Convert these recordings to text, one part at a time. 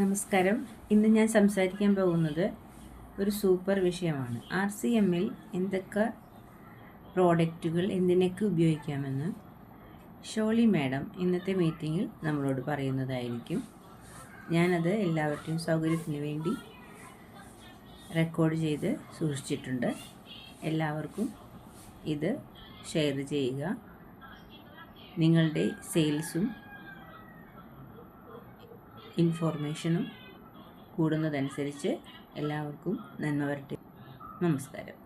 നമസ്കാരം. ഇന്ന് ഞാൻ സംസാരിക്കാൻ പോകുന്നത് ഒരു സൂപ്പർ വിഷയമാണ്. ആർ സി എമ്മിൽ എന്തൊക്കെ പ്രോഡക്റ്റുകൾ എന്തിനൊക്കെ ഉപയോഗിക്കാമെന്ന് ഷോളി മാഡം ഇന്നത്തെ മീറ്റിങ്ങിൽ നമ്മളോട് പറയുന്നതായിരിക്കും. ഞാനത് എല്ലാവരുടെയും സൗകര്യത്തിന് വേണ്ടി റെക്കോർഡ് ചെയ്ത് സൂക്ഷിച്ചിട്ടുണ്ട്. എല്ലാവർക്കും ഇത് ഷെയർ ചെയ്യുക. നിങ്ങളുടെ സെയിൽസും ഇൻഫോർമേഷനും കൂടുന്നതനുസരിച്ച് എല്ലാവർക്കും നന്മ വരട്ടെ. നമസ്കാരം.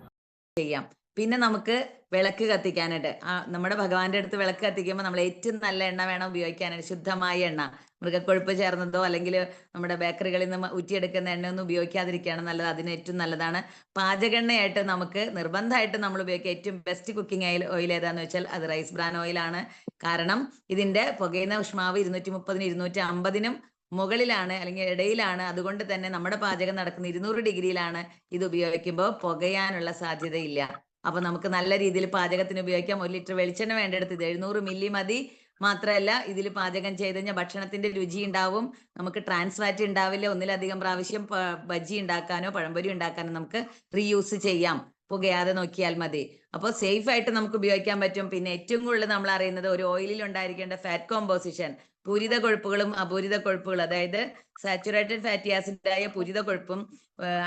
ചെയ്യാം. പിന്നെ നമുക്ക് വിളക്ക് കത്തിക്കാനായിട്ട്. ആ നമ്മുടെ ഭഗവാന്റെ അടുത്ത് വിളക്ക് കത്തിക്കുമ്പോൾ നമ്മൾ ഏറ്റവും നല്ല എണ്ണ വേണം ഉപയോഗിക്കാനായിട്ട്. ശുദ്ധമായ എണ്ണ. മൃഗക്കൊഴുപ്പ് ചേർന്നതോ അല്ലെങ്കിൽ നമ്മുടെ ബേക്കറികളിൽ നിന്ന് ഊറ്റിയെടുക്കുന്ന എണ്ണയൊന്നും ഉപയോഗിക്കാതിരിക്കുകയാണ് നല്ലത്. അതിന് ഏറ്റവും നല്ലതാണ്. പാചകെണ്ണയായിട്ട് നമുക്ക് നിർബന്ധമായിട്ട് നമ്മൾ ഉപയോഗിക്കുക. ഏറ്റവും ബെസ്റ്റ് കുക്കിംഗ് ഓയിൽ ഓയിൽ ഏതാന്ന് വെച്ചാൽ അത് റൈസ് ബ്രാൻ ഓയിലാണ് കാരണം ഇതിന്റെ പുകയുന്ന ഉഷ്മാവ് ഇരുന്നൂറ്റി മുപ്പതിനും ഇരുന്നൂറ്റി അമ്പതിനും മുകളിലാണ് അല്ലെങ്കിൽ ഇടയിലാണ്. അതുകൊണ്ട് തന്നെ നമ്മുടെ പാചകം നടക്കുന്ന ഇരുന്നൂറ് ഡിഗ്രിയിലാണ് ഇത് ഉപയോഗിക്കുമ്പോൾ പുകയാനുള്ള സാധ്യതയില്ല. അപ്പൊ നമുക്ക് നല്ല രീതിയിൽ പാചകത്തിന് ഉപയോഗിക്കാം. ഒരു ലിറ്റർ വെളിച്ചെണ്ണ വേണ്ടെടുത്ത് ഇത് എഴുന്നൂറ് മില്ലി മതി. മാത്രമല്ല ഇതിൽ പാചകം ചെയ്ത് കഴിഞ്ഞാൽ ഭക്ഷണത്തിന്റെ രുചി ഉണ്ടാവും. നമുക്ക് ട്രാൻസ്ഫാറ്റ് ഉണ്ടാവില്ല. ഒന്നിലധികം പ്രാവശ്യം ബജ്ജി ഉണ്ടാക്കാനോ പഴംപൊരി ഉണ്ടാക്കാനോ നമുക്ക് റീയൂസ് ചെയ്യാം. പുകയാതെ നോക്കിയാൽ മതി. അപ്പോൾ സേഫ് ആയിട്ട് നമുക്ക് ഉപയോഗിക്കാൻ പറ്റും. പിന്നെ ഏറ്റവും കൂടുതൽ നമ്മൾ അറിയുന്നത് ഒരു ഓയിലിൽ ഉണ്ടായിരിക്കേണ്ട ഫാറ്റ് കോമ്പോസിഷൻ പൂരിത കൊഴുപ്പുകളും അപൂരിത കൊഴുപ്പുകളും. അതായത് സാച്ചുറേറ്റഡ് ഫാറ്റി ആസിഡായ പൂരിത കൊഴുപ്പും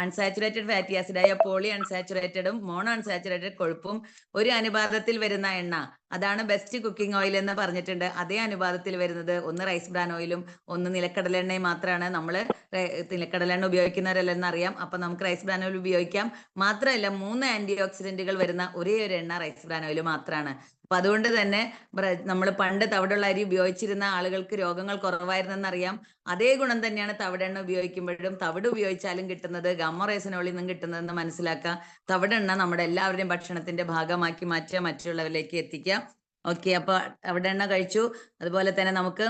അൺസാച്ചുറേറ്റഡ് ഫാറ്റി ആസിഡായ പോളി അൺസാച്ചുറേറ്റഡും മോണോ അൺസാച്ചുറേറ്റഡ് കൊഴുപ്പും ഒരു അനുപാതത്തിൽ വരുന്ന എണ്ണ. അതാണ് ബെസ്റ്റ് കുക്കിംഗ് ഓയിൽ എന്ന് പറഞ്ഞിട്ടുണ്ട്. അതേ അനുപാതത്തിൽ വരുന്നത് ഒന്ന് റൈസ് ബ്രാൻ ഓയിലും ഒന്ന് നിലക്കടല എണ്ണയും മാത്രമാണ് നമ്മൾ നിലക്കടല എണ്ണ ഉപയോഗിക്കുന്നവരല്ലെന്ന് അറിയാം. അപ്പൊ നമുക്ക് റൈസ് ബ്രാൻ ഓയിൽ ഉപയോഗിക്കാം. മാത്രമല്ല മൂന്ന് ആന്റി ഓക്സിഡന്റുകൾ വരുന്ന ഒരേ ഒരു എണ്ണ റൈസ് ബ്രാൻ ഓയിൽ മാത്രമാണ് അപ്പൊ അതുകൊണ്ട് തന്നെ നമ്മൾ പണ്ട് തവിടുള്ള അരി ഉപയോഗിച്ചിരുന്ന ആളുകൾക്ക് രോഗങ്ങൾ കുറവായിരുന്നെന്ന് അറിയാം അതേ ഗുണം തന്നെയാണ് തവിടെണ്ണ ഉപയോഗിക്കുമ്പോഴും. തവിട് ഉപയോഗിച്ചാലും കിട്ടുന്നത് ഗാമറേസനോളിൽ നിന്നും കിട്ടുന്നതെന്ന് മനസ്സിലാക്കുക തവിടെണ്ണ നമ്മുടെ എല്ലാവരുടെയും ഭക്ഷണത്തിന്റെ ഭാഗമാക്കി മാറ്റുക മറ്റുള്ളവരിലേക്ക് എത്തിക്കുക. ഓക്കെ അപ്പൊ തവിടെണ്ണ കഴിച്ചു. അതുപോലെ തന്നെ നമുക്ക്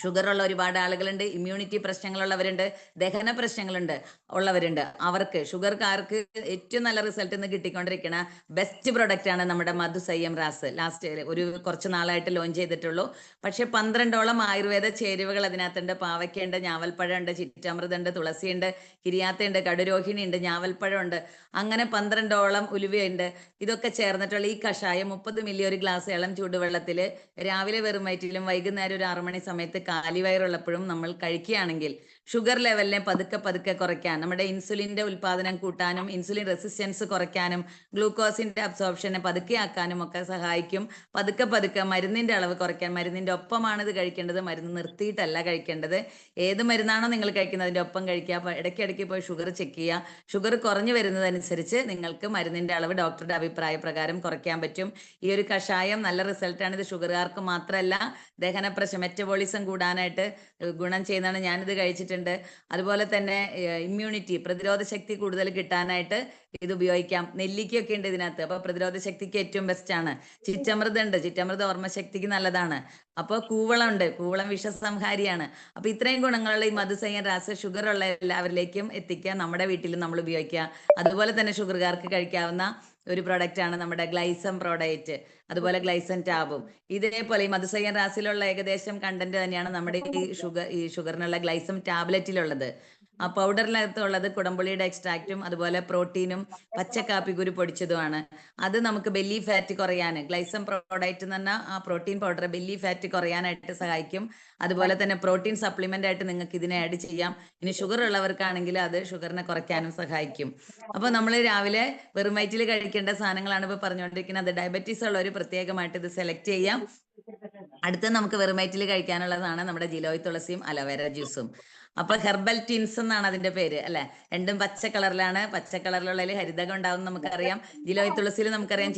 ഷുഗർ ഉള്ള ഒരുപാട് ആളുകളുണ്ട് ഇമ്മ്യൂണിറ്റി പ്രശ്നങ്ങളുള്ളവരുണ്ട് ദഹന പ്രശ്നങ്ങളുണ്ട് ഉള്ളവരുണ്ട്. അവർക്ക് ഷുഗർക്കാർക്ക് ഏറ്റവും നല്ല റിസൾട്ട് ഇന്ന് കിട്ടിക്കൊണ്ടിരിക്കുന്ന ബെസ്റ്റ് പ്രൊഡക്റ്റ് ആണ് നമ്മുടെ മധു സയ്യം റാസ്. ലാസ്റ്റ് ഒരു കുറച്ച് നാളായിട്ട് ലോഞ്ച് ചെയ്തിട്ടുള്ളൂ. പക്ഷെ പന്ത്രണ്ടോളം ആയുർവേദ ചേരുവകൾ അതിനകത്തുണ്ട്. പാവയ്ക്കുണ്ട് ഞാവൽപ്പഴമുണ്ട് ചിറ്റമൃതുണ്ട് തുളസിയുണ്ട് കിരിയാത്തയുണ്ട് കടുരോഹിണി ഉണ്ട് ഞാവൽപ്പഴമുണ്ട്. അങ്ങനെ പന്ത്രണ്ടോളം ഉലുവയുണ്ട്. ഇതൊക്കെ ചേർന്നിട്ടുള്ള ഈ കഷായം മുപ്പത് മില്ലി ഒരു ഗ്ലാസ് ഇളം ചൂടുവെള്ളത്തിൽ രാവിലെ വെറും വയറ്റിലും വൈകുന്നേരം ഒരു ആറു മണി സമയത്ത് കാലിവയറുള്ളപ്പോഴും നമ്മൾ കഴിക്കുകയാണെങ്കിൽ ഷുഗർ ലെവലിനെ പതുക്കെ പതുക്കെ കുറയ്ക്കാൻ നമ്മുടെ ഇൻസുലിന്റെ ഉൽപാദനം കൂട്ടാനും ഇൻസുലിൻ റെസിസ്റ്റൻസ് കുറയ്ക്കാനും ഗ്ലൂക്കോസിന്റെ അബ്സോർപ്ഷനെ പതുക്കെ ആക്കാനും ഒക്കെ സഹായിക്കും. പതുക്കെ പതുക്കെ മരുന്നിന്റെ അളവ് കുറയ്ക്കാൻ മരുന്നിന്റെ ഒപ്പമാണ് ഇത് കഴിക്കേണ്ടത് മരുന്ന് നിർത്തിയിട്ടല്ല കഴിക്കേണ്ടത്. ഏത് മരുന്നാണോ നിങ്ങൾ കഴിക്കുന്നത് അതിന്റെ ഒപ്പം കഴിക്കുക. അപ്പൊ ഇടയ്ക്കിടയ്ക്ക് പോയി ഷുഗർ ചെക്ക് ചെയ്യുക. ഷുഗർ കുറഞ്ഞു വരുന്നതനുസരിച്ച് നിങ്ങൾക്ക് മരുന്നിന്റെ അളവ് ഡോക്ടറുടെ അഭിപ്രായ പ്രകാരം കുറയ്ക്കാൻ പറ്റും. ഈ ഒരു കഷായം നല്ല റിസൾട്ടാണ്. ഇത് ഷുഗറുകാർക്ക് മാത്രമല്ല ദഹന പ്രശ്നം മെറ്റബോളിസം കൂടാനായിട്ട് ഗുണം ചെയ്യുന്നതാണ്. ഞാനിത് കഴിച്ചിട്ടുണ്ട് അതുപോലെ തന്നെ ഇമ്മ്യൂണിറ്റി പ്രതിരോധ ശക്തി കൂടുതൽ കിട്ടാനായിട്ട് ഇത് ഉപയോഗിക്കാം. നെല്ലിക്കയൊക്കെ ഉണ്ട് ഇതിനകത്ത്. അപ്പൊ പ്രതിരോധ ശക്തിക്ക് ഏറ്റവും ബെസ്റ്റ് ആണ്. ചിറ്റമൃതം ഉണ്ട് ചിറ്റമൃതം ഓർമ്മശക്തിക്ക് നല്ലതാണ്. അപ്പൊ കൂവളം ഉണ്ട് കൂവളം വിഷസംഹാരിയാണ്. അപ്പൊ ഇത്രയും ഗുണങ്ങളുള്ള ഈ മധുസയ്യൻ രാസ ഷുഗർ ഉള്ള എല്ലാവരിലേക്കും എത്തിക്കുക. നമ്മുടെ വീട്ടിലും നമ്മൾ ഉപയോഗിക്കുക. അതുപോലെ തന്നെ ഷുഗർകാർക്ക് കഴിക്കാവുന്ന ഒരു പ്രൊഡക്റ്റ് ആണ് നമ്മുടെ ഗ്ലൈസം പ്രോഡക്റ്റ് അതുപോലെ ഗ്ലൈസൻ ടാബും ഇതേപോലെ ഈ മധുസയ്യൻ റാസിലുള്ള ഏകദേശം കണ്ടന്റ് തന്നെയാണ് നമ്മുടെ ഈ ഷുഗർ ഈ ഷുഗറിനുള്ള ഗ്ലൈസം ടാബ്ലറ്റിലുള്ളത് ആ പൗഡറിനകത്തുള്ളത് കുടംപുളിയുടെ എക്സ്ട്രാക്റ്റും അതുപോലെ പ്രോട്ടീനും പച്ചക്കാപ്പി കുരു പൊടിച്ചതുമാണ്. അത് നമുക്ക് ബെല്ലി ഫാറ്റ് കുറയാൻ ഗ്ലൈസം പ്രോഡക്റ്റ് എന്ന് പറഞ്ഞാൽ ആ പ്രോട്ടീൻ പൗഡർ ബെല്ലി ഫാറ്റ് കുറയാനായിട്ട് സഹായിക്കും. അതുപോലെ തന്നെ പ്രോട്ടീൻ സപ്ലിമെന്റ് ആയിട്ട് നിങ്ങൾക്ക് ഇതിനെ ആഡ് ചെയ്യാം. ഇനി ഷുഗർ ഉള്ളവർക്കാണെങ്കിൽ അത് ഷുഗറിനെ കുറയ്ക്കാനും സഹായിക്കും. അപ്പൊ നമ്മൾ രാവിലെ വെറും വയറ്റിൽ കഴിക്കേണ്ട സാധനങ്ങളാണ് ഇപ്പൊ പറഞ്ഞുകൊണ്ടിരിക്കുന്നത് ഡയബറ്റീസ് ഉള്ളവർ പ്രത്യേകമായിട്ട് ഇത് സെലക്ട് ചെയ്യാം. അടുത്ത നമുക്ക് വെറും വയറ്റിൽ കഴിക്കാനുള്ളതാണ് നമ്മുടെ ജിലോയ് തുളസിയും അലോവേര ജ്യൂസും. അപ്പൊ ഹെർബൽ ടിൻസ് എന്നാണ് അതിന്റെ പേര് അല്ലെ? രണ്ടും പച്ച കളറിലാണ്. പച്ച കളറിലുള്ളതിൽ ഹരിതകം ഉണ്ടാവും നമുക്കറിയാം. ജിലോയ് തുളസിയിൽ നമുക്കറിയാം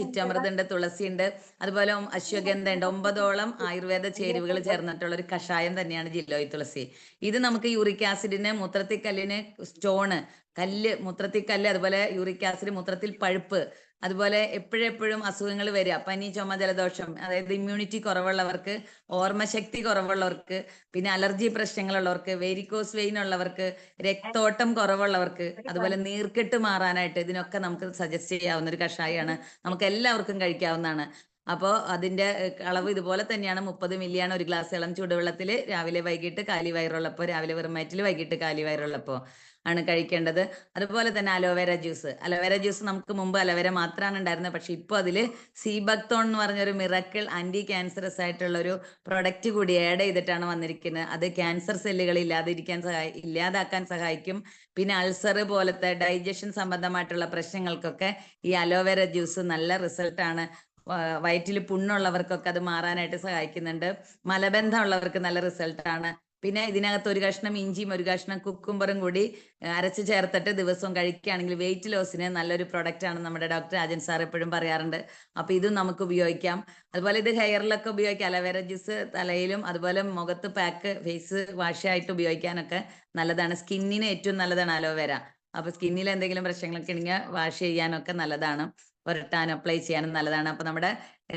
തുളസി ഉണ്ട്. അതുപോലെ അശ്വഗന്ധ ഉണ്ട്. ഒമ്പതോളം ആയുർവേദ ചേരുവകൾ ചേർന്നിട്ടുള്ള ഒരു കഷായം തന്നെയാണ് ജിലോയ് തുളസി. ഇത് നമുക്ക് യൂറിക് ആസിഡിന് മൂത്രത്തിൽ കല്ലിന് സ്റ്റോണ് കല്ല് മൂത്രത്തിൽ കല്ല് അതുപോലെ യൂറിക് ആസിഡ് മൂത്രത്തിൽ പഴുപ്പ് അതുപോലെ എപ്പോഴെപ്പോഴും അസുഖങ്ങൾ വരിക. പനി ചുമ ജലദോഷം അതായത് ഇമ്മ്യൂണിറ്റി കുറവുള്ളവർക്ക് ഓർമ്മശക്തി കുറവുള്ളവർക്ക് പിന്നെ അലർജി പ്രശ്നങ്ങളുള്ളവർക്ക് വെരിക്കോസ് വെയിൻ ഉള്ളവർക്ക് രക്തോട്ടം കുറവുള്ളവർക്ക് അതുപോലെ നീർക്കെട്ട് മാറാനായിട്ട് ഇതിനൊക്കെ നമുക്ക് സജസ്റ്റ് ചെയ്യാവുന്ന ഒരു കഷായമാണ് നമുക്ക് എല്ലാവർക്കും കഴിക്കാവുന്നതാണ്. അപ്പോൾ അതിന്റെ അളവ് ഇതുപോലെ തന്നെയാണ്. മുപ്പത് മില്ലിയാണ് ഒരു ഗ്ലാസ് ഇളം ചൂടുവെള്ളത്തിൽ രാവിലെ വൈകിട്ട് കാലി വയറുള്ളപ്പോൾ രാവിലെ വെറും വയറ്റിൽ വൈകിട്ട് കാലി വയറുള്ളപ്പോൾ ആണ് കഴിക്കേണ്ടത്. അതുപോലെ തന്നെ അലോവേര ജ്യൂസ്. അലോവേര ജ്യൂസ് നമുക്ക് മുമ്പ് അലോവേര മാത്രമാണ് ഉണ്ടായിരുന്നത്. പക്ഷെ ഇപ്പോൾ അതിൽ സീബക്തോൺ എന്ന് പറഞ്ഞൊരു മിറക്കിൾ ആന്റി ക്യാൻസറസ് ആയിട്ടുള്ള ഒരു പ്രൊഡക്റ്റ് കൂടി ആഡ് ചെയ്തിട്ടാണ് വന്നിരിക്കുന്നത്. അത് ക്യാൻസർ സെല്ലുകൾ ഇല്ലാതിരിക്കാൻ സഹായി ഇല്ലാതാക്കാൻ സഹായിക്കും. പിന്നെ അൾസർ പോലത്തെ ഡൈജഷൻ സംബന്ധമായിട്ടുള്ള പ്രശ്നങ്ങൾക്കൊക്കെ ഈ അലോവേര ജ്യൂസ് നല്ല റിസൾട്ടാണ് വയറ്റിൽ പുണ്ണുള്ളവർക്കൊക്കെ അത് മാറാനായിട്ട് സഹായിക്കുന്നുണ്ട്. മലബന്ധം ഉള്ളവർക്ക് നല്ല റിസൾട്ടാണ് പിന്നെ ഇതിനകത്ത് ഒരു കഷ്ണം ഇഞ്ചിയും ഒരു കഷ്ണം കുക്കുംബറും കൂടി അരച്ച് ചേർത്തിട്ട് ദിവസവും കഴിക്കുകയാണെങ്കിൽ വെയിറ്റ് ലോസിന് നല്ലൊരു പ്രൊഡക്റ്റ് ആണ് നമ്മുടെ ഡോക്ടർ രാജൻ സാർ എപ്പോഴും പറയാറുണ്ട്. അപ്പൊ ഇതും നമുക്ക് ഉപയോഗിക്കാം. അതുപോലെ ഇത് ഹെയറിലൊക്കെ ഉപയോഗിക്കാം. അലവേര ജ്യൂസ് തലയിലും അതുപോലെ മുഖത്ത് പാക്ക് ഫേസ് വാഷ് ആയിട്ട് ഉപയോഗിക്കാനൊക്കെ നല്ലതാണ്. സ്കിന്നിന് ഏറ്റവും നല്ലതാണ് അലോവേര അപ്പൊ സ്കിന്നിൽ എന്തെങ്കിലും പ്രശ്നങ്ങളൊക്കെ ഉണ്ടെങ്കിൽ വാഷ് ചെയ്യാനൊക്കെ നല്ലതാണ്. പുരട്ടാൻ അപ്ലൈ ചെയ്യാനും നല്ലതാണ്. അപ്പൊ നമ്മുടെ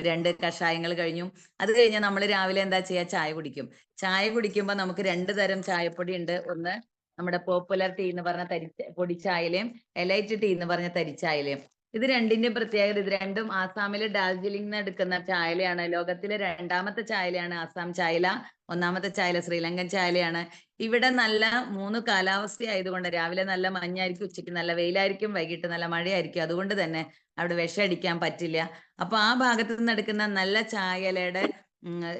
രണ്ട് കഷായങ്ങൾ കഴിഞ്ഞു. അത് കഴിഞ്ഞാൽ നമ്മൾ രാവിലെ എന്താ ചെയ്യുക ചായ കുടിക്കും. ചായ കുടിക്കുമ്പോൾ നമുക്ക് രണ്ട് തരം ചായപ്പൊടി ഉണ്ട്. ഒന്ന് നമ്മുടെ പോപ്പുലർ ടീ എന്ന് പറഞ്ഞ തരി പൊടിച്ചായലയും എലൈറ്റ് ടീ എന്ന് പറഞ്ഞ തരിച്ചായലയും ഇത് രണ്ടിന്റെ പ്രത്യേകത ഇത് രണ്ടും ആസാമിലെ ഡാർജിലിംഗ് എടുക്കുന്ന ചായലയാണ് ലോകത്തിലെ രണ്ടാമത്തെ ചായലയാണ് ആസാം ചായല ഒന്നാമത്തെ ചായല ശ്രീലങ്കൻ ചായലയാണ് ഇവിടെ നല്ല മൂന്ന് കാലാവസ്ഥ ആയതുകൊണ്ട് രാവിലെ നല്ല മഞ്ഞായിരിക്കും ഉച്ചയ്ക്ക് നല്ല വെയിലായിരിക്കും വൈകിട്ട് നല്ല മഴയായിരിക്കും. അതുകൊണ്ട് തന്നെ അവിടെ വിഷം അടിക്കാൻ പറ്റില്ല. അപ്പൊ ആ ഭാഗത്ത് നിന്ന് എടുക്കുന്ന നല്ല ചായലയുടെ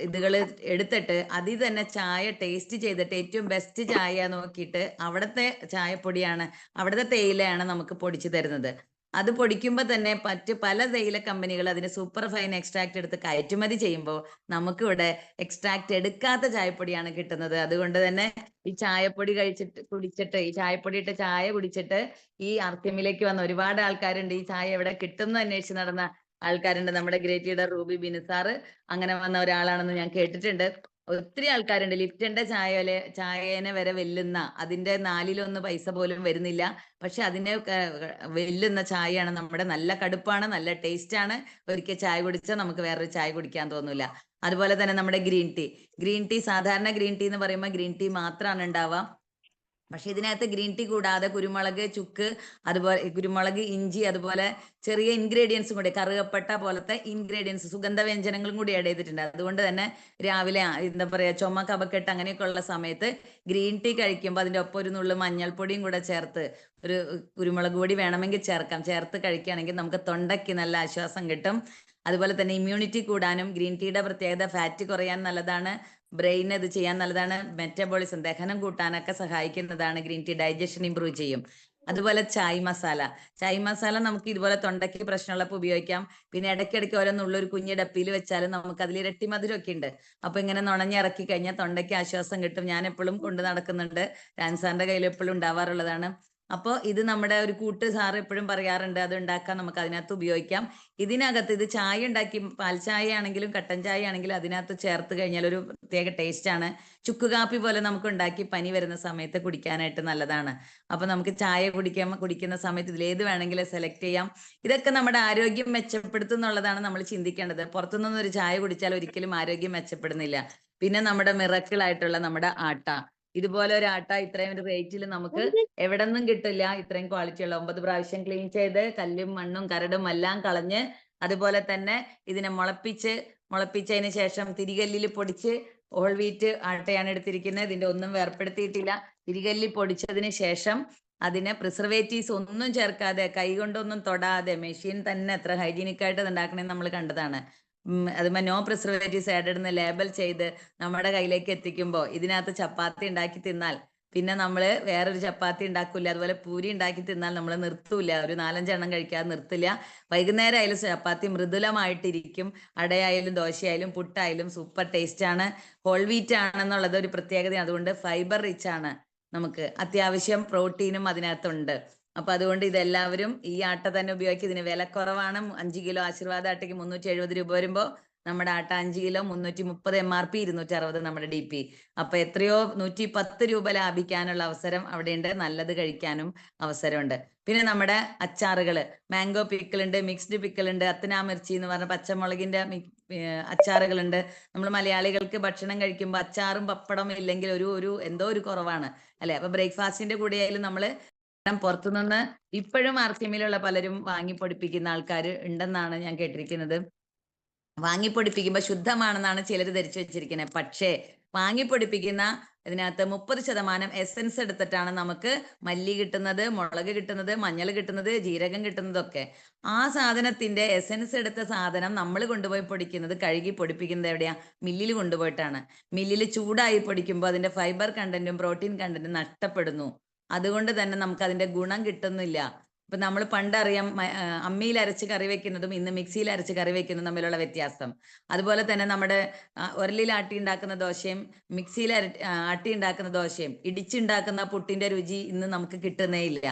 ഇതുകൾ എടുത്തിട്ട് അതിൽ തന്നെ ചായ ടേസ്റ്റ് ചെയ്തിട്ട് ഏറ്റവും ബെസ്റ്റ് ചായ നോക്കിയിട്ട് അവിടുത്തെ ചായപ്പൊടിയാണ് അവിടുത്തെ തേയിലയാണ് നമുക്ക് പൊടിച്ചു തരുന്നത്. അത് പൊടിക്കുമ്പോൾ തന്നെ മറ്റ് പല തേയില കമ്പനികൾ അതിന് സൂപ്പർ ഫൈൻ എക്സ്ട്രാക്ട് എടുത്ത് കയറ്റുമതി ചെയ്യുമ്പോൾ നമുക്ക് ഇവിടെ എക്സ്ട്രാക്ട് എടുക്കാത്ത ചായപ്പൊടിയാണ് കിട്ടുന്നത്. അതുകൊണ്ട് തന്നെ ഈ ചായപ്പൊടി കഴിച്ചിട്ട് കുടിച്ചിട്ട് ഈ ചായപ്പൊടി ഇട്ട ചായ കുടിച്ചിട്ട് ഈ അർത്തിമിലേക്ക് വന്ന ഒരുപാട് ആൾക്കാരുണ്ട്. ഈ ചായ എവിടെ കിട്ടുന്നു അന്വേഷിച്ച് നടന്ന ആൾക്കാരുണ്ട്. നമ്മുടെ ഗ്രേറ്റ് ലീഡർ റൂബി ബിനുസാറ് അങ്ങനെ വന്ന ഒരാളാണെന്ന് ഞാൻ കേട്ടിട്ടുണ്ട്. ഒത്തിരി ആൾക്കാരുണ്ട്. ലിപ്റ്റന്റെ ചായയിലെ ചായേനെ വരെ വെല്ലുന്ന. അതിന്റെ നാലിലൊന്ന് പൈസ പോലും വരുന്നില്ല. പക്ഷെ അതിനെ വെല്ലുന്ന ചായയാണ് നമ്മുടെ നല്ല കടുപ്പാണ് നല്ല ടേസ്റ്റ് ആണ് ഒരിക്കൽ ചായ കുടിച്ചാൽ നമുക്ക് വേറൊരു ചായ കുടിക്കാൻ തോന്നില്ല അതുപോലെ തന്നെ നമ്മുടെ ഗ്രീൻ ടീ. ഗ്രീൻ ടീ സാധാരണ ഗ്രീൻ ടീ എന്ന് പറയുമ്പോൾ ഗ്രീൻ ടീ മാത്രമാണ് ഉണ്ടാവുക. പക്ഷെ ഇതിനകത്ത് ഗ്രീൻ ടീ കൂടാതെ കുരുമുളക് ചുക്ക് അതുപോലെ കുരുമുളക് ഇഞ്ചി അതുപോലെ ചെറിയ ഇൻഗ്രീഡിയൻസും കൂടി കറുകപ്പട്ട പോലത്തെ ഇൻഗ്രീഡിയൻസ് സുഗന്ധ വ്യഞ്ജനങ്ങളും കൂടി ആഡ് ചെയ്തിട്ടുണ്ട്. അതുകൊണ്ട് തന്നെ രാവിലെ എന്താ പറയാ ചുമ കപക്കെട്ട് അങ്ങനെയൊക്കെ ഉള്ള സമയത്ത് ഗ്രീൻ ടീ കഴിക്കുമ്പോൾ അതിന്റെ ഒപ്പം ഒരു നുള്ളു മഞ്ഞൾപ്പൊടിയും കൂടെ ചേർത്ത് ഒരു കുരുമുളക് പൊടി വേണമെങ്കിൽ ചേർക്കാം. ചേർത്ത് കഴിക്കുകയാണെങ്കിൽ നമുക്ക് തൊണ്ടയ്ക്ക് നല്ല ആശ്വാസം കിട്ടും. അതുപോലെ തന്നെ ഇമ്മ്യൂണിറ്റി കൂടാനും ഗ്രീൻ ടീയുടെ പ്രത്യേകത ഫാറ്റ് കുറയാൻ നല്ലതാണ്. ബ്രെയിൻ അത് ചെയ്യാൻ നല്ലതാണ്. മെറ്റബോളിസം ദഹനം കൂട്ടാനൊക്കെ സഹായിക്കുന്നതാണ് ഗ്രീൻ ടീ ഡൈജഷൻ ഇമ്പ്രൂവ് ചെയ്യും. അതുപോലെ ചായ് മസാല. ചായ് മസാല നമുക്ക് ഇതുപോലെ തൊണ്ടയ്ക്ക് പ്രശ്നമുള്ളപ്പോൾ ഉപയോഗിക്കാം. പിന്നെ ഇടയ്ക്കിടയ്ക്ക് ഓരോന്നുള്ള ഒരു കുഞ്ഞു ഡപ്പിയിൽ വെച്ചാലും നമുക്ക് അതിൽ ഇരട്ടി മധുരമൊക്കെ ഉണ്ട്. അപ്പൊ ഇങ്ങനെ നുണഞ്ഞിറക്കി കഴിഞ്ഞാൽ തൊണ്ടയ്ക്ക് ആശ്വാസം കിട്ടും. ഞാൻ എപ്പോഴും കൊണ്ട് നടക്കുന്നുണ്ട്. രാൻസാറിന്റെ കയ്യിൽ എപ്പോഴും ഉണ്ടാവാറുള്ളതാണ്. അപ്പോൾ ഇത് നമ്മുടെ ഒരു കൂട്ട് സാർ എപ്പോഴും പറയാറുണ്ട് അത് ഉണ്ടാക്കാൻ നമുക്ക് അതിനകത്ത് ഉപയോഗിക്കാം. ഇതിനകത്ത് ഇത് ചായ ഉണ്ടാക്കി പാൽ ആണെങ്കിലും കട്ടൻ ചായ ആണെങ്കിലും അതിനകത്ത് ചേർത്ത് കഴിഞ്ഞാൽ ഒരു പ്രത്യേക ടേസ്റ്റ് ആണ്. ചുക്ക് കാപ്പി പോലെ നമുക്ക് ഉണ്ടാക്കി പനി വരുന്ന സമയത്ത് കുടിക്കാനായിട്ട് നല്ലതാണ്. അപ്പൊ നമുക്ക് ചായ കുടിക്കാൻ കുടിക്കുന്ന സമയത്ത് ഇതിലേത് വേണമെങ്കിലും സെലക്ട് ചെയ്യാം. ഇതൊക്കെ നമ്മുടെ ആരോഗ്യം മെച്ചപ്പെടുത്തും എന്നുള്ളതാണ് നമ്മൾ ചിന്തിക്കേണ്ടത്. പുറത്തുനിന്ന് ഒരു ചായ കുടിച്ചാൽ ഒരിക്കലും ആരോഗ്യം മെച്ചപ്പെടുന്നില്ല. പിന്നെ നമ്മുടെ മിറക്കിൾ ആയിട്ടുള്ള നമ്മുടെ ആട്ട. ഇതുപോലെ ഒരു ആട്ട ഇത്രയും ഒരു റേറ്റിൽ നമുക്ക് എവിടെ നിന്നും കിട്ടില്ല. ഇത്രയും ക്വാളിറ്റി ഉള്ള ഒമ്പത് പ്രാവശ്യം ക്ലീൻ ചെയ്ത് കല്ലും മണ്ണും കരടും എല്ലാം കളഞ്ഞ് അതുപോലെ തന്നെ ഇതിനെ മുളപ്പിച്ച് മുളപ്പിച്ചതിന് ശേഷം തിരികല്ലിൽ പൊടിച്ച് ഓൾ വീറ്റ് ആട്ടയാണ് എടുത്തിരിക്കുന്നത്. ഇതിന്റെ ഒന്നും വേർപ്പെടുത്തിയിട്ടില്ല. തിരികല്ലി പൊടിച്ചതിന് ശേഷം അതിനെ പ്രിസർവേറ്റീവ്സ് ഒന്നും ചേർക്കാതെ കൈ കൊണ്ടൊന്നും തൊടാതെ മെഷീൻ തന്നെ എത്ര ഹൈജീനിക് ആയിട്ട് ഇത് ഉണ്ടാക്കണേന്ന് നമ്മൾ കണ്ടതാണ്. ഉം, അതുമ്പോ നോ പ്രിസർവേറ്റീവ്സ് ആഡഡ് എന്ന് ലേബൽ ചെയ്ത് നമ്മുടെ കയ്യിലേക്ക് എത്തിക്കുമ്പോൾ ഇതിനകത്ത് ചപ്പാത്തി ഉണ്ടാക്കി തിന്നാൽ പിന്നെ നമ്മൾ വേറൊരു ചപ്പാത്തി ഉണ്ടാക്കില്ല അതുപോലെ പൂരി ഉണ്ടാക്കി തിന്നാൽ നമ്മൾ നിർത്തൂല ഒരു നാലഞ്ചെണ്ണം കഴിക്കാതെ നിർത്തില്ല. വൈകുന്നേരം ആയാലും ചപ്പാത്തി മൃദുലമായിട്ടിരിക്കും. അടയായാലും ദോശയായാലും പുട്ടായാലും സൂപ്പർ ടേസ്റ്റ് ആണ്. ഹോൾ വീറ്റ് ആണെന്നുള്ളത് ഒരു പ്രത്യേകതയാണ്. അതുകൊണ്ട് ഫൈബർ റിച്ച് ആണ്. നമുക്ക് അത്യാവശ്യം പ്രോട്ടീനും അതിനകത്തുണ്ട്. അപ്പൊ അതുകൊണ്ട് ഇതെല്ലാവരും ഈ ആട്ട തന്നെ ഉപയോഗിക്കുക ഇതിന് വില കുറവാണ് അഞ്ച് കിലോ ആശീർവാദ ആട്ടയ്ക്ക് മുന്നൂറ്റി എഴുപത് രൂപ വരുമ്പോൾ നമ്മുടെ ആട്ട അഞ്ച് കിലോ മുന്നൂറ്റി മുപ്പത് എം ആർ പി ഇരുന്നൂറ്റി അറുപത് നമ്മുടെ ഡി പി അപ്പൊ എത്രയോ നൂറ്റി പത്ത് രൂപ ലാഭിക്കാനുള്ള അവസരം അവിടെയുണ്ട്. നല്ലത് കഴിക്കാനും അവസരമുണ്ട്. പിന്നെ നമ്മുടെ അച്ചാറുകൾ. മാംഗോ പിക്കിൾ ഉണ്ട് മിക്സ്ഡ് പിക്കിൾ ഉണ്ട് അത്തനാമിർച്ചി എന്ന് പറഞ്ഞ പച്ചമുളകിന്റെ അച്ചാറുകളുണ്ട്. നമ്മൾ മലയാളികൾക്ക് ഭക്ഷണം കഴിക്കുമ്പോൾ അച്ചാറും പപ്പടം ഇല്ലെങ്കിൽ ഒരു ഒരു എന്തോ ഒരു കുറവാണ്. അല്ലെ? അപ്പൊ ബ്രേക്ക്ഫാസ്റ്റിന്റെ കൂടെ ആയാലും നമ്മൾ പുറത്തുനിന്ന് ഇപ്പോഴും ആർസിമിലുള്ള പലരും വാങ്ങി പൊടിപ്പിക്കുന്ന ആൾക്കാർ ഉണ്ടെന്നാണ് ഞാൻ കേട്ടിരിക്കുന്നത്. വാങ്ങി പൊടിപ്പിക്കുമ്പോൾ ശുദ്ധമാണെന്നാണ് ചിലർ ധരിച്ചു വെച്ചിരിക്കുന്നത് പക്ഷേ വാങ്ങി പൊടിപ്പിക്കുന്ന ഇതിനകത്ത് മുപ്പത് ശതമാനം എസൻസ് എടുത്തിട്ടാണ് നമുക്ക് മല്ലി കിട്ടുന്നത് മുളക് കിട്ടുന്നത് മഞ്ഞൾ കിട്ടുന്നത് ജീരകം കിട്ടുന്നതൊക്കെ. ആ സാധനത്തിന്റെ എസൻസ് എടുത്ത സാധനം നമ്മൾ കൊണ്ടുപോയി പൊടിക്കുന്നത് കഴുകി പൊടിപ്പിക്കുന്നത് എവിടെയാ? മില്ലിൽ കൊണ്ടുപോയിട്ടാണ്. മില്ലിൽ ചൂടായി പൊടിക്കുമ്പോൾ അതിന്റെ ഫൈബർ കണ്ടന്റും പ്രോട്ടീൻ കണ്ടന്റും നഷ്ടപ്പെടുന്നു. അതുകൊണ്ട് തന്നെ നമുക്ക് അതിന്റെ ഗുണം കിട്ടുന്നില്ല. ഇപ്പൊ നമ്മൾ പണ്ടറിയാം അമ്മിയിൽ അരച്ച് കറി വെക്കുന്നതും ഇന്ന് മിക്സിയിൽ അരച്ച് കറി വെക്കുന്നതും തമ്മിലുള്ള വ്യത്യാസം. അതുപോലെ തന്നെ നമ്മുടെ ഉരലിൽ ഉണ്ടാക്കുന്ന ദോശയും മിക്സിയിൽ ആട്ടി ഉണ്ടാക്കുന്ന ദോശയും ഇടിച്ചുണ്ടാക്കുന്ന പുട്ടിന്റെ രുചി ഇന്ന് നമുക്ക് കിട്ടുന്നേ ഇല്ല.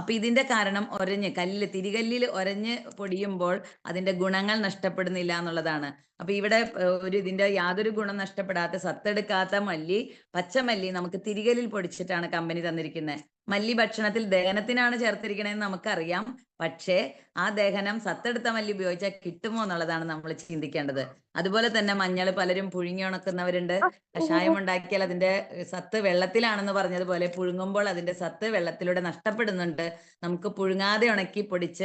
അപ്പൊ ഇതിന്റെ കാരണം ഒരഞ്ഞ് കല്ലിൽ തിരികല്ലിൽ ഒരഞ്ഞ് പൊടിയുമ്പോൾ അതിന്റെ ഗുണങ്ങൾ നഷ്ടപ്പെടുന്നില്ല എന്നുള്ളതാണ്. അപ്പൊ ഇവിടെ ഒരു ഇതിന്റെ യാതൊരു ഗുണം നഷ്ടപ്പെടാത്ത സത്തെടുക്കാത്ത മല്ലി പച്ചമല്ലി നമുക്ക് തിരികലിൽ പൊടിച്ചിട്ടാണ് കമ്പനി തന്നിരിക്കുന്നത് മല്ലി ഭക്ഷണത്തിൽ ദഹനത്തിനാണ് ചേർത്തിരിക്കണതെന്ന് നമുക്കറിയാം. പക്ഷേ ആ ദഹനം സത്തെടുത്ത മല്ലി ഉപയോഗിച്ചാൽ കിട്ടുമോ എന്നുള്ളതാണ് നമ്മൾ ചിന്തിക്കേണ്ടത്. അതുപോലെ തന്നെ മഞ്ഞൾ പലരും പുഴുങ്ങി ഉണക്കുന്നവരുണ്ട്. കഷായം ഉണ്ടാക്കിയാൽ അതിന്റെ സത്ത് വെള്ളത്തിലാണെന്ന് പറഞ്ഞതുപോലെ പുഴുങ്ങുമ്പോൾ അതിന്റെ സത്ത് വെള്ളത്തിലൂടെ നഷ്ടപ്പെടുന്നുണ്ട്. നമുക്ക് പുഴുങ്ങാതെ ഉണക്കി പൊടിച്ച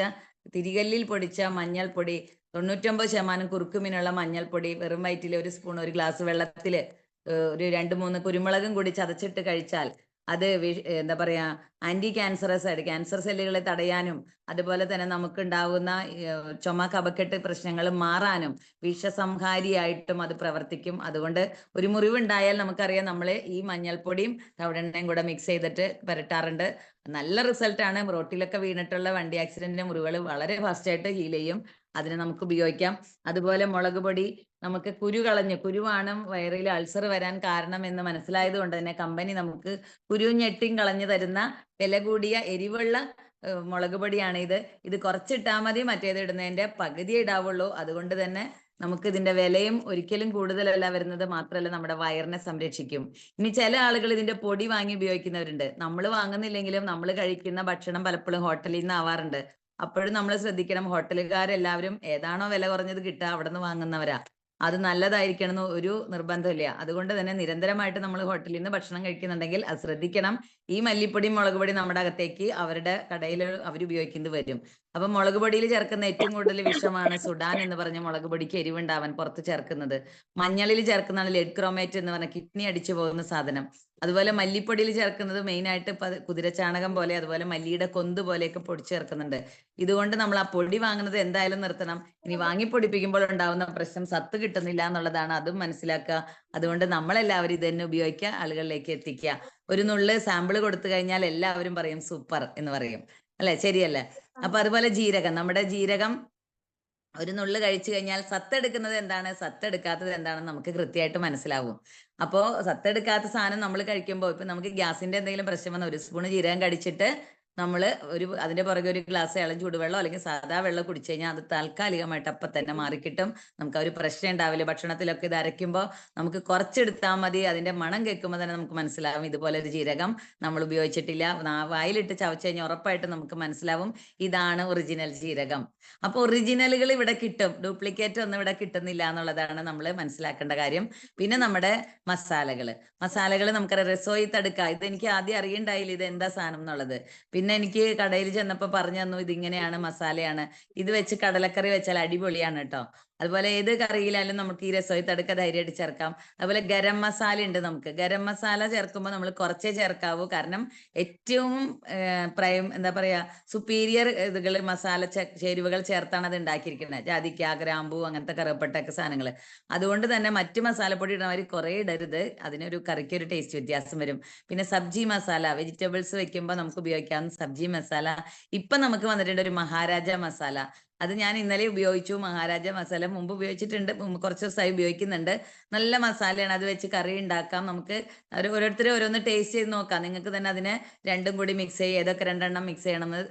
തിരികല്ലിൽ പൊടിച്ച മഞ്ഞൾപ്പൊടി തൊണ്ണൂറ്റൊമ്പത് ശതമാനം കുറുക്കുമിനുള്ള മഞ്ഞൾപ്പൊടി വെറും വയറ്റിൽ ഒരു സ്പൂൺ ഒരു ഗ്ലാസ് വെള്ളത്തിൽ ഒരു രണ്ട് മൂന്ന് കുരുമുളകും കൂടി ചതച്ചിട്ട് കഴിച്ചാൽ അത് എന്താ പറയാ ആന്റി ക്യാൻസറസ് ആയിട്ട് ക്യാൻസർ സെല്ലുകളെ തടയാനും അതുപോലെ തന്നെ നമുക്കുണ്ടാവുന്ന ചുമ കപക്കെട്ട് പ്രശ്നങ്ങൾ മാറാനും വിഷസംഹാരിയായിട്ടും അത് പ്രവർത്തിക്കും. അതുകൊണ്ട് ഒരു മുറിവുണ്ടായാൽ നമുക്കറിയാം നമ്മൾ ഈ മഞ്ഞൾപ്പൊടിയും തവിടെണ്ണയും കൂടെ മിക്സ് ചെയ്തിട്ട് പുരട്ടാറുണ്ട്. നല്ല റിസൾട്ടാണ് റോട്ടിലൊക്കെ വീണിട്ടുള്ള വണ്ടി ആക്സിഡന്റിന്റെ മുറിവുകൾ വളരെ ഫാസ്റ്റ് ആയിട്ട് ഹീൽ ചെയ്യും. അതിന് നമുക്ക് ഉപയോഗിക്കാം. അതുപോലെ മുളക് പൊടി നമുക്ക് കുരു കളഞ്ഞ് കുരുവാണ് വയറിൽ അൾസർ വരാൻ കാരണം എന്ന് മനസ്സിലായത് കൊണ്ട് തന്നെ കമ്പനി നമുക്ക് കുരു ഞെട്ടിയും കളഞ്ഞു തരുന്ന വില കൂടിയ എരിവുള്ള മുളക് പൊടിയാണ് ഇത്. ഇത് കുറച്ചിട്ടാൽ മതി മറ്റേത് ഇടുന്നതിന്റെ പകുതി ഇടാവുള്ളൂ. അതുകൊണ്ട് തന്നെ നമുക്ക് ഇതിന്റെ വിലയും ഒരിക്കലും കൂടുതലല്ല വരുന്നത് മാത്രമല്ല നമ്മുടെ വയറിനെ സംരക്ഷിക്കും. ഇനി ചില ആളുകൾ ഇതിന്റെ പൊടി വാങ്ങി ഉപയോഗിക്കുന്നവരുണ്ട്. നമ്മൾ വാങ്ങുന്നില്ലെങ്കിലും നമ്മൾ കഴിക്കുന്ന ഭക്ഷണം പലപ്പോഴും ഹോട്ടലിൽ നിന്ന് ആവാറുണ്ട്. അപ്പോഴും നമ്മൾ ശ്രദ്ധിക്കണം ഹോട്ടലുകാരെല്ലാവരും ഏതാണോ വില കുറഞ്ഞത് കിട്ടുക അവിടെ നിന്ന് വാങ്ങുന്നവരാ. അത് നല്ലതായിരിക്കണം എന്ന് ഒരു നിർബന്ധമില്ല. അതുകൊണ്ട് തന്നെ നിരന്തരമായിട്ട് നമ്മൾ ഹോട്ടലിൽ നിന്ന് ഭക്ഷണം കഴിക്കുന്നുണ്ടെങ്കിൽ അത് ശ്രദ്ധിക്കണം. ഈ മല്ലിപ്പൊടി മുളക് പൊടി നമ്മുടെ അകത്തേക്ക് അവരുടെ കടയിൽ അവർ ഉപയോഗിക്കുന്നത് വരും. അപ്പൊ മുളക് പൊടിയിൽ ചേർക്കുന്ന ഏറ്റവും കൂടുതൽ വിഷമാണ് സുഡാൻ എന്ന് പറഞ്ഞ മുളക് പൊടിക്ക് എരിവുണ്ടാവാൻ പുറത്ത് ചേർക്കുന്നത്. മഞ്ഞളിൽ ചേർക്കുന്നതാണ് ലെഡ് ക്രോമേറ്റ് എന്ന് പറഞ്ഞ കിഡ്നി അടിച്ചു പോകുന്ന സാധനം. അതുപോലെ മല്ലിപ്പൊടിയിൽ ചേർക്കുന്നത് മെയിൻ ആയിട്ട് കുതിരച്ചാണകം പോലെ അതുപോലെ മല്ലിയുടെ കൊന്ത് പോലെയൊക്കെ പൊടിച്ചു ചേർക്കുന്നുണ്ട്. ഇതുകൊണ്ട് നമ്മൾ ആ പൊടി വാങ്ങുന്നത് എന്തായാലും നിർത്തണം. ഇനി വാങ്ങി പൊടിപ്പിക്കുമ്പോൾ ഉണ്ടാവുന്ന പ്രശ്നം സത്ത് കിട്ടുന്നില്ല എന്നുള്ളതാണ് അതും മനസ്സിലാക്കുക. അതുകൊണ്ട് നമ്മളെല്ലാവരും ഇത് തന്നെ ഉപയോഗിക്കുക ആളുകളിലേക്ക് എത്തിക്കുക. ഒരു നുള്ള് സാമ്പിൾ കൊടുത്തു കഴിഞ്ഞാൽ എല്ലാവരും പറയും സൂപ്പർ എന്ന് പറയും. അല്ലെ? ശരിയല്ലേ? അപ്പൊ അതുപോലെ ജീരകം. നമ്മുടെ ജീരകം ഒരു നുള്ളു കഴിച്ചു കഴിഞ്ഞാൽ സത്തെടുക്കുന്നത് എന്താണ്? സത്തെടുക്കാത്തത് എന്താണെന്ന് നമുക്ക് കൃത്യമായിട്ട് മനസ്സിലാവും. അപ്പോ സത്തെടുക്കാത്ത സാധനം നമ്മൾ കഴിക്കുമ്പോൾ ഇപ്പൊ നമുക്ക് ഗ്യാസിന്റെ എന്തെങ്കിലും പ്രശ്നം വന്ന ഒരു സ്പൂൺ ജീരകം കടിച്ചിട്ട് നമ്മൾ ഒരു അതിന്റെ പുറകെ ഒരു ഗ്ലാസ് ഇളം ചൂടുവെള്ളം അല്ലെങ്കിൽ സാധാ വെള്ളം കുടിച്ചു കഴിഞ്ഞാൽ അത് താൽക്കാലികമായിട്ട് അപ്പം തന്നെ മാറിക്കിട്ടും. നമുക്ക് ഒരു പ്രശ്നം ഉണ്ടാവില്ല. ഭക്ഷണത്തിലൊക്കെ ഇത് അരയ്ക്കുമ്പോൾ നമുക്ക് കുറച്ചെടുത്താൽ മതി. അതിന്റെ മണം കേൾക്കുമ്പോൾ തന്നെ നമുക്ക് മനസ്സിലാവും ഇതുപോലെ ഒരു ജീരകം നമ്മൾ ഉപയോഗിച്ചിട്ടില്ല. വായിലിട്ട് ചവച്ചു കഴിഞ്ഞാൽ ഉറപ്പായിട്ട് നമുക്ക് മനസ്സിലാവും ഇതാണ് ഒറിജിനൽ ജീരകം. അപ്പൊ ഒറിജിനലുകൾ ഇവിടെ കിട്ടും. ഡ്യൂപ്ലിക്കേറ്റ് ഒന്നും ഇവിടെ കിട്ടുന്നില്ല എന്നുള്ളതാണ് നമ്മൾ മനസ്സിലാക്കേണ്ട കാര്യം. പിന്നെ നമ്മുടെ മസാലകൾ. മസാലകൾ നമുക്കറിയാം. റസോയി തടുക്ക. ഇത് എനിക്ക് ആദ്യം അറിയണ്ടായില്ല ഇത് എന്താ സാധനം എന്നുള്ളത്. പിന്നെ എനിക്ക് കടയിൽ ചെന്നപ്പോൾ പറഞ്ഞു തന്നു ഇതിങ്ങനെയാണ് മസാലയാണ്. ഇത് വെച്ച് കടലക്കറി വെച്ചാൽ അടിപൊളിയാണ് കേട്ടോ അതുപോലെ ഏത് കറിയിലായാലും നമുക്ക് ഈ രസോയി തടുക്ക ധൈര്യമായിട്ട് ചേർക്കാം അതുപോലെ ഗരം മസാല ഉണ്ട് നമുക്ക്. ഗരം മസാല ചേർക്കുമ്പോൾ നമ്മൾ കുറച്ചേ ചേർക്കാവൂ. കാരണം ഏറ്റവും പ്രയം എന്താ പറയാ സുപ്പീരിയർ ഇതുകൾ മസാല ചേരുവകൾ ചേർത്താണ് അത് ഉണ്ടാക്കിയിരിക്കുന്നത്. ജാതിക്ക ഗ്രാമ്പൂ അങ്ങനത്തെ കറുവപ്പട്ടൊക്കെ സാധനങ്ങൾ അതുകൊണ്ട് തന്നെ മറ്റു മസാലപ്പൊടി ഇടുന്നവർ കുറെ ഇടരുത്. അതിനൊരു കറിക്ക് ഒരു ടേസ്റ്റ് വ്യത്യാസം വരും. പിന്നെ സബ്ജി മസാല വെജിറ്റബിൾസ് വെക്കുമ്പോൾ നമുക്ക് ഉപയോഗിക്കാവുന്ന സബ്ജി മസാല. ഇപ്പൊ നമുക്ക് വന്നിട്ടുണ്ട് ഒരു മഹാരാജ മസാല. അത് ഞാൻ ഇന്നലെ ഉപയോഗിച്ചു. മഹാരാജ മസാല മുമ്പ് ഉപയോഗിച്ചിട്ടുണ്ട്. കുറച്ച് ദിവസമായി ഉപയോഗിക്കുന്നുണ്ട്. നല്ല മസാലയാണ്. അത് വെച്ച് കറി ഉണ്ടാക്കാം. നമുക്ക് ഓരോരുത്തരും ഓരോന്ന് ടേസ്റ്റ് ചെയ്ത് നോക്കാം. നിങ്ങൾക്ക് തന്നെ അതിനെ രണ്ടും കൂടി മിക്സ് ചെയ്ത് ഏതൊക്കെ രണ്ടെണ്ണം മിക്സ് ചെയ്യണമെന്ന്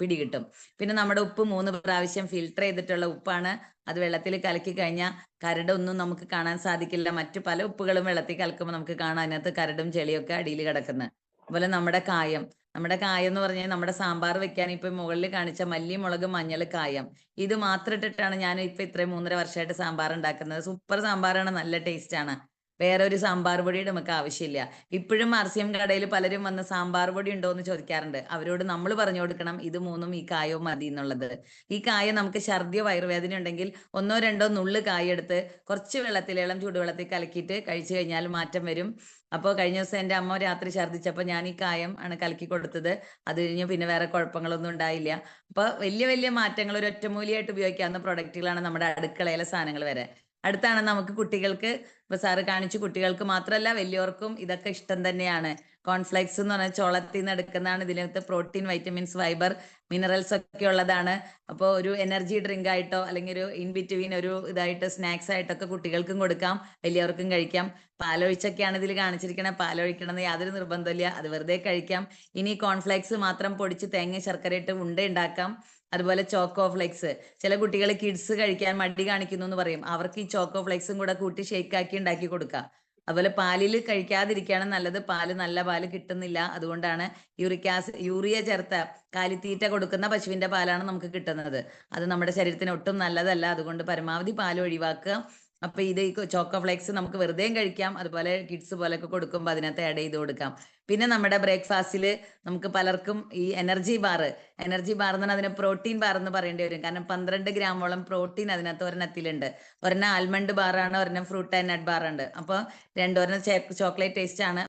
പിടി കിട്ടും. പിടികിട്ടും പിന്നെ നമ്മുടെ ഉപ്പ് മൂന്ന് പ്രാവശ്യം ഫിൽട്ടർ ചെയ്തിട്ടുള്ള ഉപ്പാണ്. അത് വെള്ളത്തിൽ കലക്കി കഴിഞ്ഞാൽ കരടൊന്നും നമുക്ക് കാണാൻ സാധിക്കില്ല. മറ്റു പല ഉപ്പുകളും വെള്ളത്തിൽ കലക്കുമ്പോൾ നമുക്ക് കാണാം. അതിനകത്ത് കരടും ചെളിയൊക്കെ അടിയിൽ കിടക്കുന്നത് അതുപോലെ നമ്മുടെ കായം. നമ്മുടെ കായം എന്ന് പറഞ്ഞാൽ നമ്മുടെ സാമ്പാർ വെക്കാൻ ഇപ്പൊ മുകളിൽ കാണിച്ച മല്ലി മുളക് മഞ്ഞൾ കായം. ഇത് മാത്രം ഇട്ടിട്ടാണ് ഞാൻ ഇപ്പൊ ഇത്രയും മൂന്നര വർഷമായിട്ട് സാമ്പാർ ഉണ്ടാക്കുന്നത്. സൂപ്പർ സാമ്പാറാണ് നല്ല ടേസ്റ്റ് ആണ്. വേറെ ഒരു സാമ്പാർ പൊടിയുടെ നമുക്ക് ആവശ്യമില്ല. ഇപ്പോഴും എം കടയിൽ പലരും വന്ന് സാമ്പാർ പൊടി ഉണ്ടോ എന്ന് ചോദിക്കാറുണ്ട്. അവരോട് നമ്മൾ പറഞ്ഞു കൊടുക്കണം ഇത് മൂന്നും ഈ കായവും മതി എന്നുള്ളത്. ഈ കായ നമുക്ക് ഛർദിയോ വയറുവേദന ഉണ്ടെങ്കിൽ ഒന്നോ രണ്ടോ നുള്ള് കായ എടുത്ത് കുറച്ച് വെള്ളത്തിൽ ഇളം ചൂടുവെള്ളത്തിൽ കലക്കിയിട്ട് കഴിച്ചു കഴിഞ്ഞാൽ മാറ്റം വരും. അപ്പോൾ കഴിഞ്ഞ ദിവസം എന്റെ അമ്മ രാത്രി ഛർദ്ദിച്ചപ്പോൾ ഞാൻ ഈ കായം ആണ് കലക്കി കൊടുത്തത്. അത് കഴിഞ്ഞ് പിന്നെ വേറെ കുഴപ്പങ്ങളൊന്നും ഉണ്ടായില്ല. അപ്പോൾ വലിയ വലിയ മാറ്റങ്ങൾ ഒരു ഒറ്റമൂലിയായിട്ട് ഉപയോഗിക്കാവുന്ന പ്രൊഡക്റ്റുകളാണ് നമ്മുടെ അടുക്കളയിലെ സാധനങ്ങൾ വരെ. അടുത്താണ് നമുക്ക് കുട്ടികൾക്ക് ഇപ്പൊ സാറ് കാണിച്ചു കുട്ടികൾക്ക് മാത്രമല്ല വലിയവർക്കും ഇതൊക്കെ ഇഷ്ടം തന്നെയാണ്. കോൺഫ്ലെക്സ് എന്ന് പറഞ്ഞാൽ ചോളത്തിൽ നിന്ന് എടുക്കുന്നതാണ്. ഇതിനകത്ത് പ്രോട്ടീൻ വൈറ്റമിൻസ് ഫൈബർ മിനറൽസ് ഒക്കെ ഉള്ളതാണ്. അപ്പോൾ ഒരു എനർജി ഡ്രിങ്ക് ആയിട്ടോ അല്ലെങ്കിൽ ഒരു ഇൻ ബിറ്റ്വീൻ ഒരു ഇതായിട്ട് സ്നാക്സ് ആയിട്ടൊക്കെ കുട്ടികൾക്കും കൊടുക്കാം വലിയവർക്കും കഴിക്കാം. പാലൊഴിച്ചൊക്കെയാണ് ഇതിൽ കാണിച്ചിരിക്കുന്നത് പാലൊഴിക്കണമെന്ന് യാതൊരു നിർബന്ധമില്ല അത് വെറുതെ കഴിക്കാം. ഇനി കോൺഫ്ലെക്സ് മാത്രം പൊടിച്ച് തേങ്ങ ശർക്കര ഇട്ട് ഉണ്ട ഉണ്ടാക്കാം. അതുപോലെ ചോക്കോ ഫ്ലെക്സ് ചില കുട്ടികൾ കിഡ്സ് കഴിക്കാൻ മടി കാണിക്കുന്നു എന്ന് പറയും. അവർക്ക് ഈ ചോക്കോ ഫ്ലെക്സും കൂടെ കൂട്ടി ഷേക്ക് ആക്കി ഉണ്ടാക്കി കൊടുക്കാം. അതുപോലെ പാലിൽ കഴിക്കാതിരിക്കുകയാണ് നല്ലത്. പാൽ നല്ല പാൽ കിട്ടുന്നില്ല. അതുകൊണ്ടാണ് യൂറിക് ആസിഡ് യൂറിയ ചേർത്ത കാലിത്തീറ്റ കൊടുക്കുന്ന പശുവിന്റെ പാലാണ് നമുക്ക് കിട്ടുന്നത്. അത് നമ്മുടെ ശരീരത്തിന് ഒട്ടും നല്ലതല്ല. അതുകൊണ്ട് പരമാവധി പാൽ ഒഴിവാക്കുക. അപ്പൊ ഇത് ഈ ചോക്കോ ഫ്ലേക്സ് നമുക്ക് വെറുതെ കഴിക്കാം. അതുപോലെ കിഡ്സ് പോലെയൊക്കെ കൊടുക്കുമ്പോൾ അതിനകത്ത് ആഡ് ചെയ്ത് കൊടുക്കാം. പിന്നെ നമ്മുടെ ബ്രേക്ക്ഫാസ്റ്റിൽ നമുക്ക് പലർക്കും ഈ എനർജി ബാർ എനർജി ബാർ എന്ന് പറഞ്ഞാൽ അതിന് പ്രോട്ടീൻ ബാർ എന്ന് പറയേണ്ടി വരും. കാരണം പന്ത്രണ്ട് ഗ്രാമോളം പ്രോട്ടീൻ അതിനകത്ത് ഒരെണ്ണത്തിലുണ്ട്. ഒരെണ്ണം ആൽമണ്ട് ബാർ ആണ് ഒരെണ്ണം ഫ്രൂട്ട് ആൻഡ് നട്ട് ബാർ ഉണ്ട്. അപ്പോൾ രണ്ടൊരെണ്ണം ചോക്ലേറ്റ് ടേസ്റ്റ് ആണ്.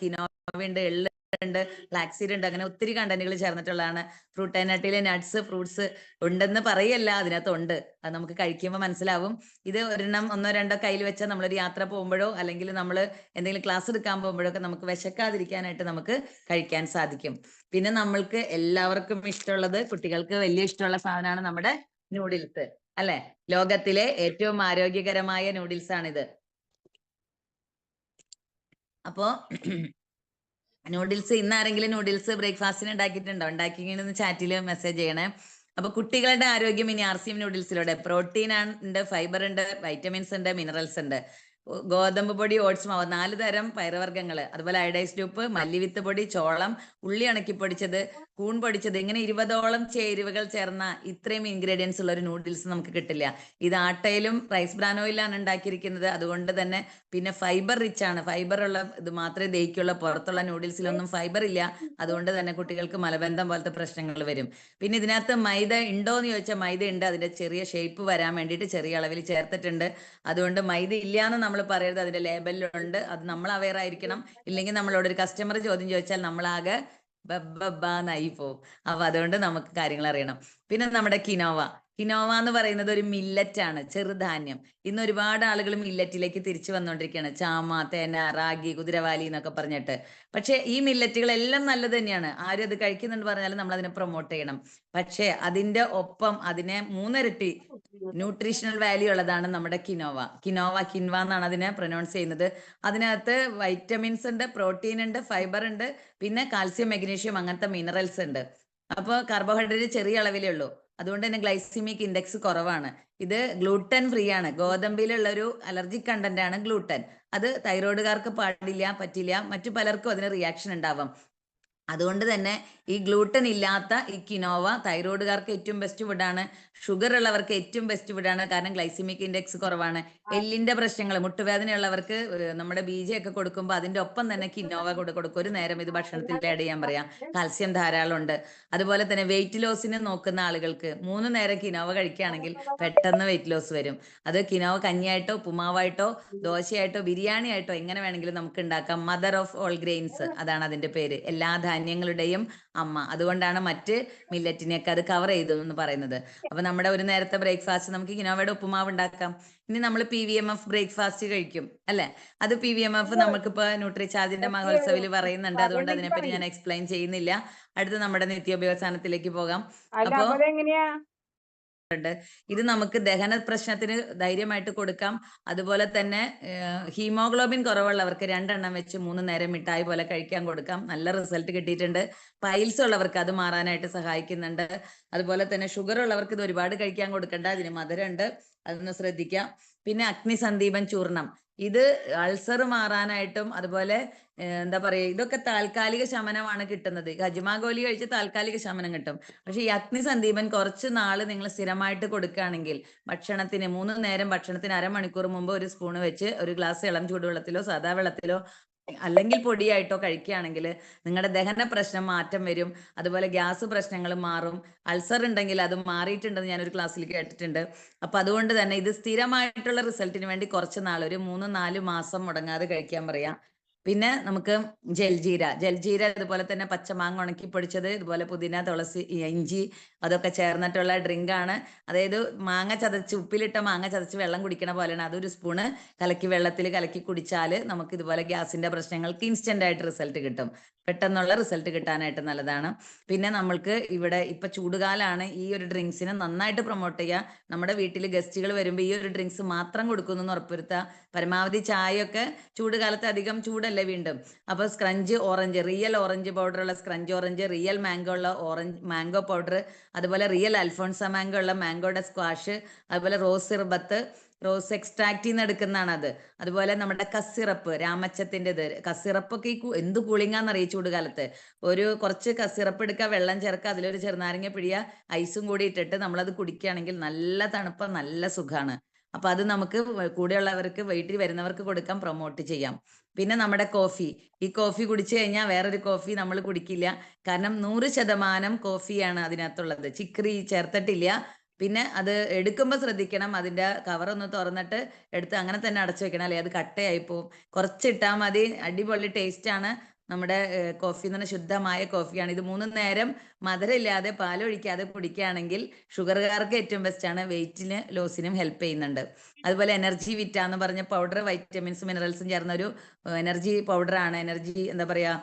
കിനോവ ഉണ്ട് എള്ള് ഉണ്ട് ഫ്ലാക്സീഡ് ഉണ്ട് അങ്ങനെ ഒത്തിരി കണ്ടന്റുകൾ ചേർന്നിട്ടുള്ളതാണ്. ഫ്രൂട്ട് ആൻഡ് നട്ടിലെ നട്ട്സ് ഫ്രൂട്ട്സ് ഉണ്ടെന്ന് പറയല്ല അതിനകത്ത് ഉണ്ട് അത് നമുക്ക് കഴിക്കുമ്പോൾ മനസ്സിലാവും. ഇത് ഒരെണ്ണം ഒന്നോ രണ്ടോ കയ്യിൽ വെച്ചാൽ നമ്മളൊരു യാത്ര പോകുമ്പോഴോ അല്ലെങ്കിൽ നമ്മൾ എന്തെങ്കിലും ക്ലാസ് എടുക്കാൻ പോകുമ്പോഴോ ഒക്കെ നമുക്ക് വിശക്കാതിരിക്കാനായിട്ട് നമുക്ക് കഴിക്കാൻ സാധിക്കും. പിന്നെ നമ്മൾക്ക് എല്ലാവർക്കും ഇഷ്ടമുള്ളത് കുട്ടികൾക്ക് വലിയ ഇഷ്ടമുള്ള സാധനമാണ് നമ്മുടെ നൂഡിൽസ് അല്ലെ? ലോകത്തിലെ ഏറ്റവും ആരോഗ്യകരമായ നൂഡിൽസ് ആണിത്. അപ്പോ നൂഡിൽസ് ഇന്ന് ആരെങ്കിലും നൂഡിൽസ് ബ്രേക്ക്ഫാസ്റ്റിന് ഉണ്ടാക്കിയിട്ടുണ്ടോ? ഉണ്ടാക്കിയെന്ന് ചാറ്റിൽ മെസ്സേജ് ചെയ്യണേ. അപ്പൊ കുട്ടികളുടെ ആരോഗ്യം ഇനി ആർ സി എം നൂഡിൽസിലൂടെ. പ്രോട്ടീൻ ഉണ്ട് ഫൈബർ ഉണ്ട് വൈറ്റമിൻസ് ഉണ്ട് മിനറൽസ് ഉണ്ട്. ഗോതമ്പ് പൊടി ഓട്സ് മാവ് നാല് തരം പയറുവർഗങ്ങൾ അതുപോലെ അയഡൈസ്ഡ് ഉപ്പ് മല്ലിവിത്ത് പൊടി ചോളം ഉള്ളി ഉണക്കി പൊടിച്ചത് കൂൺ പൊടിച്ചത് ഇങ്ങനെ ഇരുപതോളം ചേരുവകൾ ചേർന്ന ഇത്രയും ഇൻഗ്രീഡിയൻസ് ഉള്ള ഒരു നൂഡിൽസ് നമുക്ക് കിട്ടില്ല. ഇത് ആട്ടയിലും റൈസ് ബ്രാൻ ഓയിലാണ് ഉണ്ടാക്കിയിരിക്കുന്നത്. അതുകൊണ്ട് തന്നെ പിന്നെ ഫൈബർ റിച്ച് ആണ്. ഫൈബർ ഉള്ള ഇത് മാത്രമേ ദേഹിക്കുള്ള. പുറത്തുള്ള നൂഡിൽസിലൊന്നും ഫൈബർ ഇല്ല. അതുകൊണ്ട് തന്നെ കുട്ടികൾക്ക് മലബന്ധം പോലത്തെ പ്രശ്നങ്ങൾ വരും. പിന്നെ ഇതിനകത്ത് മൈദ ഉണ്ടോ എന്ന് ചോദിച്ചാൽ മൈദ ഉണ്ട്. അതിന്റെ ചെറിയ ഷേപ്പ് വരാൻ വേണ്ടിയിട്ട് ചെറിയ അളവിൽ ചേർത്തിട്ടുണ്ട്. അതുകൊണ്ട് മൈദ ഇല്ല എന്ന് പറയരുത് അതിന്റെ ലേബലിലുണ്ട്. അത് നമ്മൾ അവെയർ ആയിരിക്കണം. ഇല്ലെങ്കിൽ നമ്മളോട് ഒരു കസ്റ്റമർ ചോദ്യം ചോദിച്ചാൽ നമ്മളാകെ ബബ്ബാന്നായി പോവും. അപ്പൊ അതുകൊണ്ട് നമുക്ക് കാര്യങ്ങൾ അറിയണം. പിന്നെ നമ്മുടെ കിനോവ. കിനോവ എന്ന് പറയുന്നത് ഒരു മില്ലറ്റ് ആണ് ചെറുധാന്യം. ഇന്ന് ഒരുപാട് ആളുകൾ മില്ലറ്റിലേക്ക് തിരിച്ചു വന്നുകൊണ്ടിരിക്കുകയാണ് ചാമ തേന റാഗി കുതിരവാലി എന്നൊക്കെ പറഞ്ഞിട്ട്. പക്ഷെ ഈ മില്ലറ്റുകളെല്ലാം നല്ലത് തന്നെയാണ്. ആരും അത് കഴിക്കുന്നുണ്ട് പറഞ്ഞാലും നമ്മൾ അതിനെ പ്രൊമോട്ട് ചെയ്യണം. പക്ഷേ അതിന്റെ ഒപ്പം അതിനെ മൂന്നിരട്ടി ന്യൂട്രീഷണൽ വാല്യൂ ഉള്ളതാണ് നമ്മുടെ കിനോവ കിനോവ കിൻവ എന്നാണ് അതിനെ പ്രൊനൗൺസ് ചെയ്യുന്നത്. അതിനകത്ത് വൈറ്റമിൻസ് ഉണ്ട് പ്രോട്ടീൻ ഉണ്ട് ഫൈബർ ഉണ്ട് പിന്നെ കാൽസ്യം മെഗ്നീഷ്യം അങ്ങനത്തെ മിനറൽസ് ഉണ്ട്. അപ്പോൾ കാർബോഹൈഡ്രേറ്റ് ചെറിയ അളവിലേ ഉള്ളൂ. അതുകൊണ്ട് തന്നെ ഗ്ലൈസിമിക് ഇൻഡെക്സ് കുറവാണ്. ഇത് ഗ്ലൂട്ടൻ ഫ്രീ ആണ്. ഗോതമ്പിലുള്ള ഒരു അലർജിക് കണ്ടന്റ് ആണ് ഗ്ലൂട്ടൻ. അത് തൈറോയിഡുകാർക്ക് പാടില്ല പറ്റില്ല. മറ്റു പലർക്കും അതിന് റിയാക്ഷൻ ഉണ്ടാവാം. അതുകൊണ്ട് തന്നെ ഈ ഗ്ലൂട്ടൻ ഇല്ലാത്ത ഈ കിനോവ തൈറോയിഡുകാർക്ക് ഏറ്റവും ബെസ്റ്റ് ഫുഡാണ് ഷുഗർ ഉള്ളവർക്ക് ഏറ്റവും ബെസ്റ്റ് ഫുഡാണ് കാരണം ഗ്ലൈസിമിക് ഇൻഡെക്സ് കുറവാണ്. എല്ലിന്റെ പ്രശ്നങ്ങൾ മുട്ടുവേദനയുള്ളവർക്ക് നമ്മുടെ ബീജയൊക്കെ കൊടുക്കുമ്പോൾ അതിന്റെ ഒപ്പം തന്നെ കിനോവ കൂടെ കൊടുക്കും. ഒരു നേരം ഇത് ഭക്ഷണത്തിൽ ആഡ് ചെയ്യാൻ പറയാം. കാൽസ്യം ധാരാളം ഉണ്ട് അതുപോലെ തന്നെ വെയിറ്റ് ലോസിന് നോക്കുന്ന ആളുകൾക്ക് മൂന്ന് നേരം കിനോവ കഴിക്കുകയാണെങ്കിൽ പെട്ടെന്ന് വെയിറ്റ് ലോസ് വരും. അത് കിനോവ കഞ്ഞിയായിട്ടോ ഉപ്പുമാവായിട്ടോ ദോശയായിട്ടോ ബിരിയാണി ആയിട്ടോ എങ്ങനെ വേണമെങ്കിലും നമുക്ക് ഉണ്ടാക്കാം. മദർ ഓഫ് ഓൾ ഗ്രെയിൻസ് അതാണ് അതിന്റെ പേര്. എല്ലാ ധാന്യങ്ങളുടെയും അമ്മ. അതുകൊണ്ടാണ് മറ്റ് മില്ലറ്റിനെയൊക്കെ അത് കവർ ചെയ്തു എന്ന് പറയുന്നത്. അപ്പൊ നമ്മുടെ ഒരു നേരത്തെ ബ്രേക്ക്ഫാസ്റ്റ് നമുക്ക് കിനോവയുടെ ഉപ്പുമാവ് ഉണ്ടാക്കാം. ഇനി നമ്മൾ P V M F breakfast കഴിക്കും അല്ലെ? അത് പി വി എം എഫ് നമുക്കിപ്പോ ന്യൂട്രിചാർജിന്റെ മഹോത്സവിൽ പറയുന്നുണ്ട്. അതുകൊണ്ട് അതിനെപ്പറ്റി ഞാൻ എക്സ്പ്ലെയിൻ ചെയ്യുന്നില്ല. അടുത്ത നമ്മുടെ നിത്യോപയോഗ സാധനത്തിലേക്ക് പോകാം. അപ്പോ അതെങ്ങനെയാ ഇത് നമുക്ക് ദഹന പ്രശ്നത്തിന് ധൈര്യമായിട്ട് കൊടുക്കാം. അതുപോലെ തന്നെ ഹീമോഗ്ലോബിൻ കുറവുള്ളവർക്ക് രണ്ടെണ്ണം വെച്ച് മൂന്ന് നേരം മിഠായി പോലെ കഴിക്കാൻ കൊടുക്കാം. നല്ല റിസൾട്ട് കിട്ടിയിട്ടുണ്ട്. പൈൽസ് ഉള്ളവർക്ക് അത് മാറാനായിട്ട് സഹായിക്കുന്നുണ്ട്. അതുപോലെ തന്നെ ഷുഗർ ഉള്ളവർക്ക് ഇത് ഒരുപാട് കഴിക്കാൻ കൊടുക്കണ്ട. അതിന് മധുരമുണ്ട്. അതൊന്ന് ശ്രദ്ധിക്കാം. പിന്നെ അഗ്നി സന്ദീപൻ ചൂർണം ഇത് അൾസർ മാറാനായിട്ടും അതുപോലെ എന്താ പറയുക ഇതൊക്കെ താൽക്കാലിക ശമനമാണ് കിട്ടുന്നത്. ഹജ്മ ഗോലി കഴിച്ച് താൽക്കാലിക ശമനം കിട്ടും. പക്ഷെ ഈ അഗ്നി സന്ദീപൻ കുറച്ച് നാൾ നിങ്ങൾ സ്ഥിരമായിട്ട് കൊടുക്കുകയാണെങ്കിൽ ഭക്ഷണത്തിന് മൂന്ന് നേരം ഭക്ഷണത്തിന് അരമണിക്കൂർ മുമ്പ് ഒരു സ്പൂണ് വെച്ച് ഒരു ഗ്ലാസ് ഇളം ചൂടുവെള്ളത്തിലോ സാദാ വെള്ളത്തിലോ അല്ലെങ്കിൽ പൊടിയായിട്ടോ കഴിക്കുകയാണെങ്കിൽ നിങ്ങളുടെ ദഹന പ്രശ്നം മാറ്റം വരും. അതുപോലെ ഗ്യാസ് പ്രശ്നങ്ങൾ മാറും. അൾസർ ഉണ്ടെങ്കിൽ അത് മാറിയിട്ടുണ്ടെന്ന് ഞാനൊരു ക്ലാസ്സിൽ കേട്ടിട്ടുണ്ട്. അപ്പൊ അതുകൊണ്ട് തന്നെ ഇത് സ്ഥിരമായിട്ടുള്ള റിസൾട്ടിന് വേണ്ടി കുറച്ച് നാൾ ഒരു മൂന്ന് നാല് മാസം മുടങ്ങാതെ കഴിക്കാൻ പറയാം. പിന്നെ നമുക്ക് ജൽജീര ജൽജീര ഇതുപോലെ തന്നെ പച്ചമാങ്ങ ഉണക്കി പൊടിച്ചത് ഇതുപോലെ പുതിന തുളസി ഇഞ്ചി അതൊക്കെ ചേർന്നിട്ടുള്ള ഡ്രിങ്ക് ആണ്. അതായത് മാങ്ങ ചതച്ച് ഉപ്പിലിട്ട മാങ്ങ ചതച്ച് വെള്ളം കുടിക്കണ പോലെയാണ്. അതൊരു സ്പൂണ് കലക്കി വെള്ളത്തിൽ കലക്കി കുടിച്ചാൽ നമുക്ക് ഇതുപോലെ ഗ്യാസിന്റെ പ്രശ്നങ്ങൾക്ക് ഇൻസ്റ്റന്റ് ആയിട്ട് റിസൾട്ട് കിട്ടും. പെട്ടെന്നുള്ള റിസൾട്ട് കിട്ടാനായിട്ട് നല്ലതാണ്. പിന്നെ നമ്മൾക്ക് ഇവിടെ ഇപ്പൊ ചൂടുകാലാണ് ഈ ഒരു ഡ്രിങ്ക്സിനെ നന്നായിട്ട് പ്രൊമോട്ട് ചെയ്യുക നമ്മുടെ വീട്ടിൽ ഗസ്റ്റുകൾ വരുമ്പോൾ ഈ ഒരു ഡ്രിങ്ക്സ് മാത്രം കൊടുക്കുന്നു എന്ന് ഉറപ്പുവരുത്തുക പരമാവധി ചായയൊക്കെ ചൂടുകാലത്ത് അധികം ചൂടല്ലേ വീണ്ടും? അപ്പൊ scrunch orange real orange powder ഉള്ള സ്ക്രഞ്ച് ഓറഞ്ച് റിയൽ മാംഗോ ഉള്ള ഓറഞ്ച് മാംഗോ പൗഡർ അതുപോലെ റിയൽ അൽഫോൺസ മാംഗോ ഉള്ള മാംഗോയുടെ സ്ക്വാഷ് അതുപോലെ റോസ് സിർബത്ത് റോസ് എക്സ്ട്രാക്റ്റ് നിന്ന് എടുക്കുന്നതാണ് അത് അതുപോലെ നമ്മുടെ കസിറപ്പ് രാമച്ചത്തിന്റെത്. കസിറപ്പൊക്കെ ഒക്കെ എന്ത് കൂളിങ്ങാന്ന് അറിയിച്ചു ചൂടുകാലത്ത് ഒരു കുറച്ച് കസിറപ്പ് എടുക്കുക വെള്ളം ചേർക്കുക അതിലൊരു ചെറുനാരങ്ങ പിഴിയ ഐസും കൂടി ഇട്ടിട്ട് നമ്മളത് കുടിക്കുകയാണെങ്കിൽ നല്ല തണുപ്പ് നല്ല സുഖമാണ് അപ്പൊ അത് നമുക്ക് കൂടെയുള്ളവർക്ക് വീട്ടിൽ വരുന്നവർക്ക് കൊടുക്കാം പ്രൊമോട്ട് ചെയ്യാം. പിന്നെ നമ്മുടെ കോഫി ഈ കോഫി കുടിച്ചു കഴിഞ്ഞാൽ വേറൊരു കോഫി നമ്മൾ കുടിക്കില്ല. കാരണം നൂറ് ശതമാനം കോഫിയാണ് അതിനകത്തുള്ളത്. ചിക്രി ചേർത്തിട്ടില്ല. പിന്നെ അത് എടുക്കുമ്പോൾ ശ്രദ്ധിക്കണം. അതിന്റെ കവർ ഒന്ന് തുറന്നിട്ട് എടുത്ത് അങ്ങനെ തന്നെ അടച്ചു വെക്കണം. അല്ലെ? അത് കട്ടയായി പോവും. കുറച്ചിട്ടാൽ മതി. അടിപൊളി ടേസ്റ്റ് ആണ്. നമ്മുടെ കോഫി എന്ന് പറഞ്ഞാൽ ശുദ്ധമായ കോഫിയാണ്. ഇത് മൂന്ന് നേരം മധുരമില്ലാതെ പാലൊഴിക്കാതെ കുടിക്കുകയാണെങ്കിൽ ഷുഗർകാർക്ക് ഏറ്റവും ബെസ്റ്റ് ആണ്. വെയിറ്റിന് ലോസിനും ഹെൽപ്പ് ചെയ്യുന്നുണ്ട്. അതുപോലെ എനർജി വിറ്റ എന്ന് പറഞ്ഞ പൗഡർ വൈറ്റമിൻസും മിനറൽസും ചേർന്ന ഒരു എനർജി പൗഡറാണ് എനർജി എന്താ പറയാ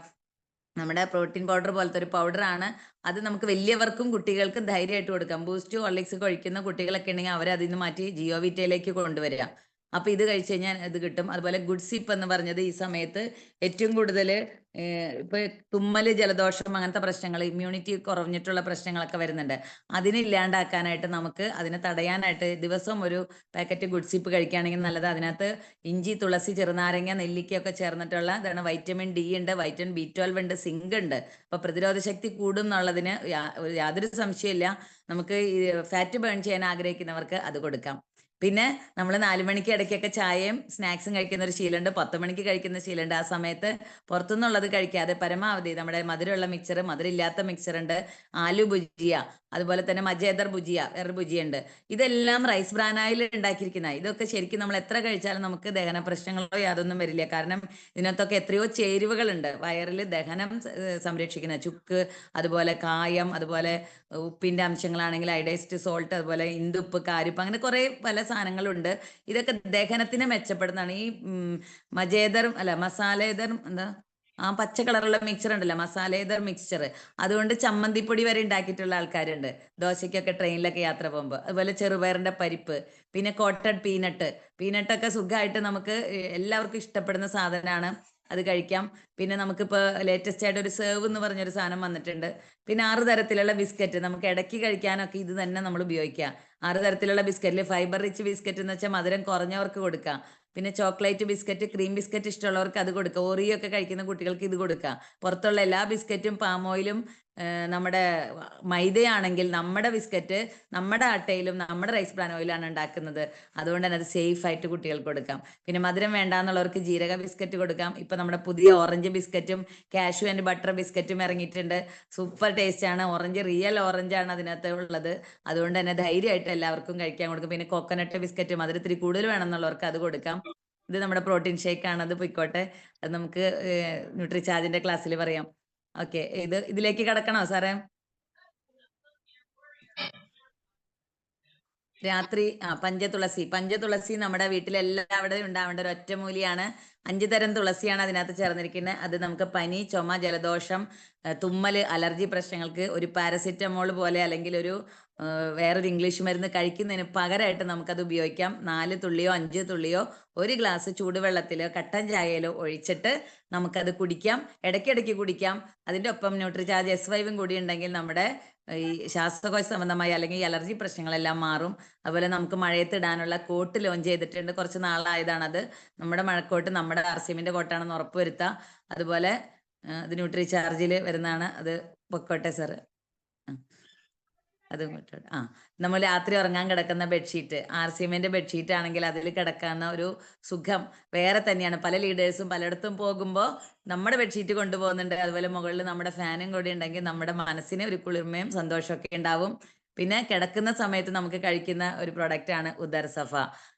നമ്മുടെ പ്രോട്ടീൻ പൗഡർ പോലത്തെ ഒരു പൗഡറാണ് അത് നമുക്ക് വലിയവർക്കും കുട്ടികൾക്കും ധൈര്യമായിട്ട് കൊടുക്കാം. ബൂസ്റ്റ് ഹോർലിക്സ് കഴിക്കുന്ന കുട്ടികളൊക്കെ ഉണ്ടെങ്കിൽ അവരെ അതിൽ നിന്ന് മാറ്റി ജിയോ വിറ്റയിലേക്ക് കൊണ്ടുവരിക. അപ്പൊ ഇത് കഴിച്ചു കഴിഞ്ഞാൽ ഇത് കിട്ടും. അതുപോലെ ഗുഡ് സിപ്പ് എന്ന് പറഞ്ഞത് ഈ സമയത്ത് ഏറ്റവും കൂടുതൽ ഇപ്പൊ തുമ്മൽ ജലദോഷം അങ്ങനത്തെ പ്രശ്നങ്ങൾ ഇമ്മ്യൂണിറ്റി കുറഞ്ഞിട്ടുള്ള പ്രശ്നങ്ങളൊക്കെ വരുന്നുണ്ട്. അതിനെ ഇല്ലാണ്ടാക്കാനായിട്ട് നമുക്ക് അതിനെ തടയാനായിട്ട് ദിവസം ഒരു പാക്കറ്റ് ഗുഡ്സിപ്പ് കഴിക്കുകയാണെങ്കിൽ നല്ലത്. അതിനകത്ത് ഇഞ്ചി തുളസി ചെറുനാരങ്ങ നെല്ലിക്കയൊക്കെ ചേർന്നിട്ടുള്ള ഇതാണ് വൈറ്റമിൻ ഡി ഉണ്ട് വൈറ്റമിൻ ബി ട്വൽവ് ഉണ്ട് സിങ്ക് ഉണ്ട്. അപ്പൊ പ്രതിരോധ ശക്തി കൂടും എന്നുള്ളതിന് യാതൊരു സംശയമില്ല നമുക്ക് ഫാറ്റ് ബേൺ ചെയ്യാൻ ആഗ്രഹിക്കുന്നവർക്ക് അത് കൊടുക്കാം. പിന്നെ നമ്മൾ നാലു മണിക്ക് ഇടയ്ക്കൊക്കെ ചായയും സ്നാക്സും കഴിക്കുന്ന ഒരു ശീലമുണ്ട്. പത്ത് മണിക്ക് കഴിക്കുന്ന ശീലമുണ്ട്. ആ സമയത്ത് പുറത്തുനിന്നുള്ളത് കഴിക്കാതെ പരമാവധി നമ്മുടെ മധുരമുള്ള മിക്സർ മധുരമില്ലാത്ത മിക്സർ ഉണ്ട്. ആലു ഭുജിയ അതുപോലെ തന്നെ മജേദർ ഭുജിയ വേറൊരു ഭുജിയ ഉണ്ട് ഇതെല്ലാം റൈസ് ബ്രാനായിൽ ഉണ്ടാക്കിയിരിക്കുന്ന ഇതൊക്കെ ശരിക്കും നമ്മൾ എത്ര കഴിച്ചാലും നമുക്ക് ദഹന പ്രശ്നങ്ങളോ യാതൊന്നും വരില്ല. കാരണം ഇതിനകത്തൊക്കെ എത്രയോ ചേരുവകളുണ്ട്. വയറിൽ ദഹനം സംരക്ഷിക്കുന്ന ചുക്ക് അതുപോലെ കായം അതുപോലെ ഉപ്പിന്റെ അംശങ്ങളാണെങ്കിൽ അയഡൈസ്ഡ് സോൾട്ട് അതുപോലെ ഇന്ദുപ്പ് കാരിപ്പ് അങ്ങനെ കുറെ പല സാധനങ്ങളുണ്ട്. ഇതൊക്കെ ദഹനത്തിനെ മെച്ചപ്പെടുന്നതാണ്. ഈ മജേദർ അല്ല മസാലേദർ എന്താ? ആ പച്ച കളറുള്ള മിക്സർ ഉണ്ടല്ലോ മസാലേദർ മിക്സ്ചർ അതുകൊണ്ട് ചമ്മന്തിപ്പൊടി വരെ ഉണ്ടാക്കിയിട്ടുള്ള ആൾക്കാരുണ്ട്. ദോശയ്ക്കൊക്കെ ട്രെയിനിലൊക്കെ യാത്ര പോകുമ്പോൾ. അതുപോലെ ചെറുപയറിന്റെ പരിപ്പ് പിന്നെ കോട്ടഡ് പീനട്ട്. പീനട്ടൊക്കെ സുഖമായിട്ട് നമുക്ക് എല്ലാവർക്കും ഇഷ്ടപ്പെടുന്ന സാധനമാണ്. അത് കഴിക്കാം. പിന്നെ നമുക്കിപ്പോൾ ലേറ്റസ്റ്റ് ആയിട്ട് ഒരു സെർവ് എന്ന് പറഞ്ഞൊരു സാധനം വന്നിട്ടുണ്ട്. പിന്നെ ആറ് തരത്തിലുള്ള ബിസ്ക്കറ്റ് നമുക്ക് ഇടയ്ക്ക് കഴിക്കാനൊക്കെ ഇത് തന്നെ നമ്മൾ ഉപയോഗിക്കാം. ആറ് തരത്തിലുള്ള ബിസ്ക്കറ്റിൽ ഫൈബർ റിച്ച് ബിസ്ക്കറ്റ് എന്ന് വെച്ചാൽ മധുരം കുറഞ്ഞവർക്ക് കൊടുക്കാം. പിന്നെ ചോക്ലേറ്റ് ബിസ്ക്കറ്റ് ക്രീം ബിസ്ക്കറ്റ് ഇഷ്ടമുള്ളവർക്ക് അത് കൊടുക്കുക ഓറിയോ ഒക്കെ കഴിക്കുന്ന കുട്ടികൾക്ക് ഇത് കൊടുക്കാം. പുറത്തുള്ള എല്ലാ ബിസ്ക്കറ്റും പാം ഓയിലും നമ്മുടെ മൈദയാണെങ്കിൽ നമ്മുടെ ബിസ്ക്കറ്റ് നമ്മുടെ ആട്ടയിലും നമ്മുടെ റൈസ് ബ്രാൻ ഓയിലാണ് ഉണ്ടാക്കുന്നത്. അതുകൊണ്ട് തന്നെ അത് സേഫ് ആയിട്ട് കുട്ടികൾക്ക് കൊടുക്കാം. പിന്നെ മധുരം വേണ്ട വേണ്ടാന്നുള്ളവർക്ക് ജീരക ബിസ്ക്കറ്റ് കൊടുക്കാം. ഇപ്പൊ നമ്മുടെ പുതിയ ഓറഞ്ച് ബിസ്ക്കറ്റും കാഷു ആൻഡ് ബട്ടർ ബിസ്ക്കറ്റും ഇറങ്ങിയിട്ടുണ്ട്. സൂപ്പർ ടേസ്റ്റ് ആണ്. ഓറഞ്ച് റിയൽ ഓറഞ്ച് ആണ് അതിനകത്ത് ഉള്ളത്. അതുകൊണ്ട് തന്നെ ധൈര്യമായിട്ട് എല്ലാവർക്കും കഴിക്കാൻ കൊടുക്കും. പിന്നെ കോക്കനട്ട് ബിസ്ക്കറ്റ് മധുരത്തിരി കൂടുതൽ വേണം എന്നുള്ളവർക്ക് അത് കൊടുക്കാം. ഇത് നമ്മുടെ പ്രോട്ടീൻ ഷേക്ക് ആണ്. അത് പൊയ്ക്കോട്ടെ. അത് നമുക്ക് ന്യൂട്രി ചാർജിന്റെ ക്ലാസ്സിൽ പറയാം. ഓക്കെ. ഇത് ഇതിലേക്ക് കടക്കണോ സാറേ? രാത്രി ആ പഞ്ചതുളസി പഞ്ചതുളസി നമ്മുടെ വീട്ടിൽ അവിടെ ഉണ്ടാവേണ്ട ഒരു ഒറ്റമൂലിയാണ്. അഞ്ചു തരം തുളസിയാണ് അതിനകത്ത് ചേർന്നിരിക്കുന്നത്. അത് നമുക്ക് പനി ചുമ ജലദോഷം തുമ്മൽ അലർജി പ്രശ്നങ്ങൾക്ക് ഒരു പാരസിറ്റമോൾ പോലെ അല്ലെങ്കിൽ ഒരു വേറൊരു ഇംഗ്ലീഷ് മരുന്ന് കഴിക്കുന്നതിന് പകരമായിട്ട് നമുക്കത് ഉപയോഗിക്കാം. നാല് തുള്ളിയോ അഞ്ച് തുള്ളിയോ ഒരു ഗ്ലാസ് ചൂടുവെള്ളത്തിലോ കട്ടൻ ചായയിലോ ഒഴിച്ചിട്ട് നമുക്കത് കുടിക്കാം. ഇടയ്ക്കിടയ്ക്ക് കുടിക്കാം. അതിന്റെ ഒപ്പം ന്യൂട്രിചാർജ് എസ് വൈവും കൂടി ഉണ്ടെങ്കിൽ നമ്മുടെ ഈ ശ്വാസകോശ സംബന്ധമായി അല്ലെങ്കിൽ അലർജി പ്രശ്നങ്ങളെല്ലാം മാറും. അതുപോലെ നമുക്ക് മഴയത്ത് ഇടാനുള്ള കോട്ട് ലോഞ്ച് ചെയ്തിട്ടുണ്ട്. കുറച്ച് നാളായതാണ് അത് നമ്മുടെ മഴക്കോട്ട് നമ്മുടെ ആർ സി എമ്മിന്റെ കോട്ടാണെന്ന് ഉറപ്പ് വരുത്തുക അതുപോലെ ഇത് ന്യൂട്രി ചാർജിൽ വരുന്നതാണ്. അത് പൊക്കോട്ടെ സാറ്. അത് ഇങ്ങോട്ട് ആ നമ്മൾ രാത്രി ഉറങ്ങാൻ കിടക്കുന്ന ബെഡ്ഷീറ്റ് ആർ സി എമ്മിന്റെ ബെഡ്ഷീറ്റ് ആണെങ്കിൽ അതിൽ കിടക്കുന്ന ഒരു സുഖം വേറെ തന്നെയാണ്. പല ലീഡേഴ്സും പലയിടത്തും പോകുമ്പോൾ നമ്മുടെ ബെഡ്ഷീറ്റ് കൊണ്ടുപോകുന്നുണ്ട്. അതുപോലെ മുകളിൽ നമ്മുടെ ഫാനും കൂടി ഉണ്ടെങ്കിൽ നമ്മുടെ മനസ്സിന് ഒരു കുളിർമയും സന്തോഷമൊക്കെ ഉണ്ടാവും. പിന്നെ കിടക്കുന്ന സമയത്ത് നമുക്ക് കഴിക്കുന്ന ഒരു പ്രൊഡക്റ്റ് ആണ് ഉദർ സഫ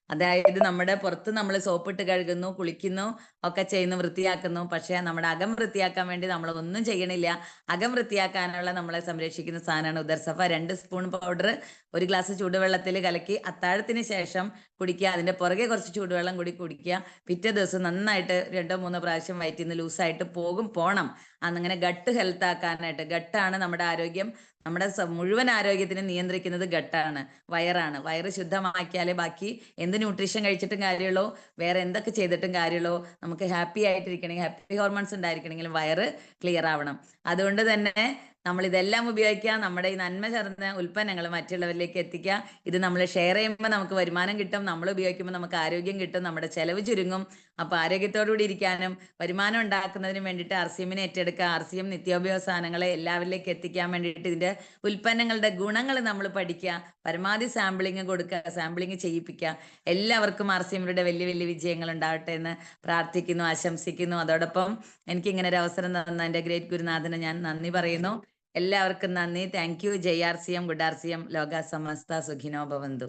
അതായത് നമ്മുടെ പുറത്ത് നമ്മൾ സോപ്പിട്ട് കഴുകുന്നു കുളിക്കുന്നു ഒക്കെ ചെയ്യുന്നു വൃത്തിയാക്കുന്നു. പക്ഷേ നമ്മുടെ അകം വൃത്തിയാക്കാൻ വേണ്ടി നമ്മൾ ഒന്നും ചെയ്യണില്ല. അകം വൃത്തിയാക്കാനുള്ള നമ്മളെ സംരക്ഷിക്കുന്ന സാധനമാണ് ഉദർസഫ രണ്ട് സ്പൂൺ പൗഡർ ഒരു ഗ്ലാസ് ചൂടുവെള്ളത്തിൽ കലക്കി അത്താഴത്തിന് ശേഷം കുടിക്കുക. അതിന്റെ പുറകെ കുറച്ച് ചൂടുവെള്ളം കൂടി കുടിക്കുക. പിറ്റേ ദിവസം നന്നായിട്ട് രണ്ടോ മൂന്നോ പ്രാവശ്യം വയറ്റിൽ നിന്ന് ലൂസായിട്ട് പോകും പോണം. അന്നങ്ങനെ ഗട്ട് ഹെൽത്ത് ആക്കാനായിട്ട് ഗട്ടാണ് നമ്മുടെ ആരോഗ്യം. നമ്മുടെ മുഴുവൻ ആരോഗ്യത്തിനെ നിയന്ത്രിക്കുന്നത് ഗട്ടാണ് വയറാണ്. വയറ് ശുദ്ധമാക്കിയാലേ ബാക്കി എന്ത് ന്യൂട്രീഷൻ കഴിച്ചിട്ടും കാര്യമുള്ളൂ വേറെ എന്തൊക്കെ ചെയ്തിട്ടും കാര്യമുള്ളൂ. നമുക്ക് ഹാപ്പി ആയിട്ടിരിക്കണമെങ്കിൽ ഹാപ്പി ഹോർമോൺസ് ഉണ്ടായിരിക്കണമെങ്കിൽ വയറ് ക്ലിയർ ആവണം. അതുകൊണ്ട് തന്നെ നമ്മൾ ഇതെല്ലാം ഉപയോഗിക്കുക നമ്മുടെ ഈ നന്മ ചേർന്ന ഉൽപ്പന്നങ്ങൾ മറ്റുള്ളവരിലേക്ക് എത്തിക്കുക. ഇത് നമ്മൾ ഷെയർ ചെയ്യുമ്പോൾ നമുക്ക് വരുമാനം കിട്ടും നമ്മൾ ഉപയോഗിക്കുമ്പോൾ നമുക്ക് ആരോഗ്യം കിട്ടും നമ്മുടെ ചെലവ് ചുരുങ്ങും. അപ്പൊ ആരോഗ്യത്തോടുകൂടി ഇരിക്കാനും വരുമാനം ഉണ്ടാക്കുന്നതിനും വേണ്ടിയിട്ട് ആർ സി എമ്മിനെ ഏറ്റെടുക്കുക ആർ സി എം നിത്യോപയോഗ സാധനങ്ങളെ എല്ലാവരിലേക്ക് എത്തിക്കാൻ വേണ്ടിയിട്ട് ഇതിന്റെ ഉൽപ്പന്നങ്ങളുടെ ഗുണങ്ങൾ നമ്മൾ പഠിക്കുക പരമാവധി സാമ്പിളിങ് കൊടുക്കുക സാമ്പിളിങ് ചെയ്യിപ്പിക്കുക. എല്ലാവർക്കും ആർ സി എമ്മിലൂടെ വലിയ വലിയ വിജയങ്ങൾ ഉണ്ടാവട്ടെ എന്ന് പ്രാർത്ഥിക്കുന്നു ആശംസിക്കുന്നു. അതോടൊപ്പം എനിക്ക് ഇങ്ങനെ ഒരു അവസരം തന്ന എന്റെ ഗ്രേറ്റ് ഗുരുനാഥന് ഞാൻ നന്ദി പറയുന്നു. എല്ലാവർക്കും നന്ദി. Thank you J R C M good R C M ലോക സമസ്ത സുഖിനോ ഭവന്തു.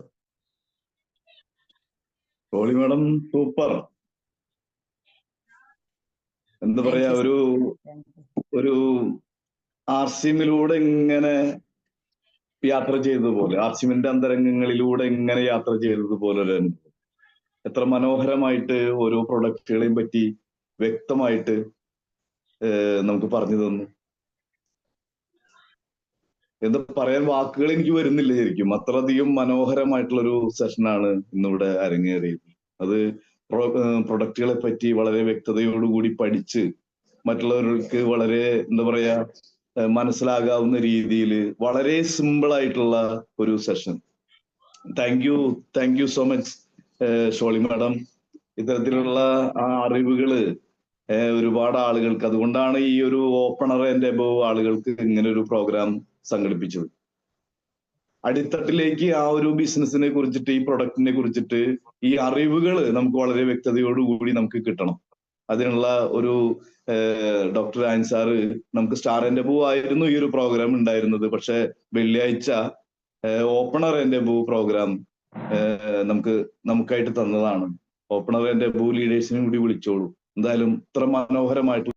Madam super. എന്താ പറയാ ഒരു ഒരു ആർ സിമിലൂടെ ഇങ്ങനെ യാത്ര ചെയ്തതുപോലെ ആർ സിമിന്റെ അന്തരംഗങ്ങളിലൂടെ ഇങ്ങനെ യാത്ര ചെയ്തതുപോലെ ഒരു എത്ര മനോഹരമായിട്ട് ഓരോ പ്രൊഡക്റ്റുകളെയും പറ്റി വ്യക്തമായിട്ട് നമുക്ക് പറഞ്ഞു തന്നു. എന്താ പറയാൻ വാക്കുകൾ എനിക്ക് വരുന്നില്ല ശരിക്കും. അത്രയധികം മനോഹരമായിട്ടുള്ള ഒരു സെഷനാണ് ഇന്നിവിടെ അരങ്ങേറിയത്. അത് പ്രൊഡക്റ്റുകളെ പറ്റി വളരെ വ്യക്തതയോടുകൂടി പഠിച്ച് മറ്റുള്ളവർക്ക് വളരെ എന്താ പറയാ മനസ്സിലാകാവുന്ന രീതിയിൽ വളരെ സിമ്പിൾ ആയിട്ടുള്ള ഒരു session. Thank you thank you so much Sholy madam. ഇത്തരത്തിലുള്ള ആ അറിവുകൾ ഒരുപാട് ആളുകൾക്ക് അതുകൊണ്ടാണ് ഈ ഒരു ഓപ്പണർ എന്റെ ആളുകൾക്ക് ഇങ്ങനെ ഒരു പ്രോഗ്രാം സംഘടിപ്പിച്ചത് അടിത്തട്ടിലേക്ക് ആ ഒരു ബിസിനസിനെ കുറിച്ചിട്ട് ഈ പ്രൊഡക്റ്റിനെ കുറിച്ചിട്ട് ഈ അറിവുകൾ നമുക്ക് വളരെ വ്യക്തതയോടുകൂടി നമുക്ക് കിട്ടണം. അതിനുള്ള ഒരു ഡോക്ടർ ആൻ നമുക്ക് സ്റ്റാർ എന്റെ പൂ ആയിരുന്നു ഈ ഒരു പ്രോഗ്രാം ഉണ്ടായിരുന്നത്. പക്ഷെ വെള്ളിയാഴ്ച ഓപ്പണർ എന്റെ പൂ പ്രോഗ്രാം നമുക്ക് നമുക്കായിട്ട് തന്നതാണ്. ഓപ്പണർ എന്റെ പൂ ലീഡേഴ്സിനും കൂടി വിളിച്ചോളൂ. എന്തായാലും ഇത്ര മനോഹരമായിട്ട്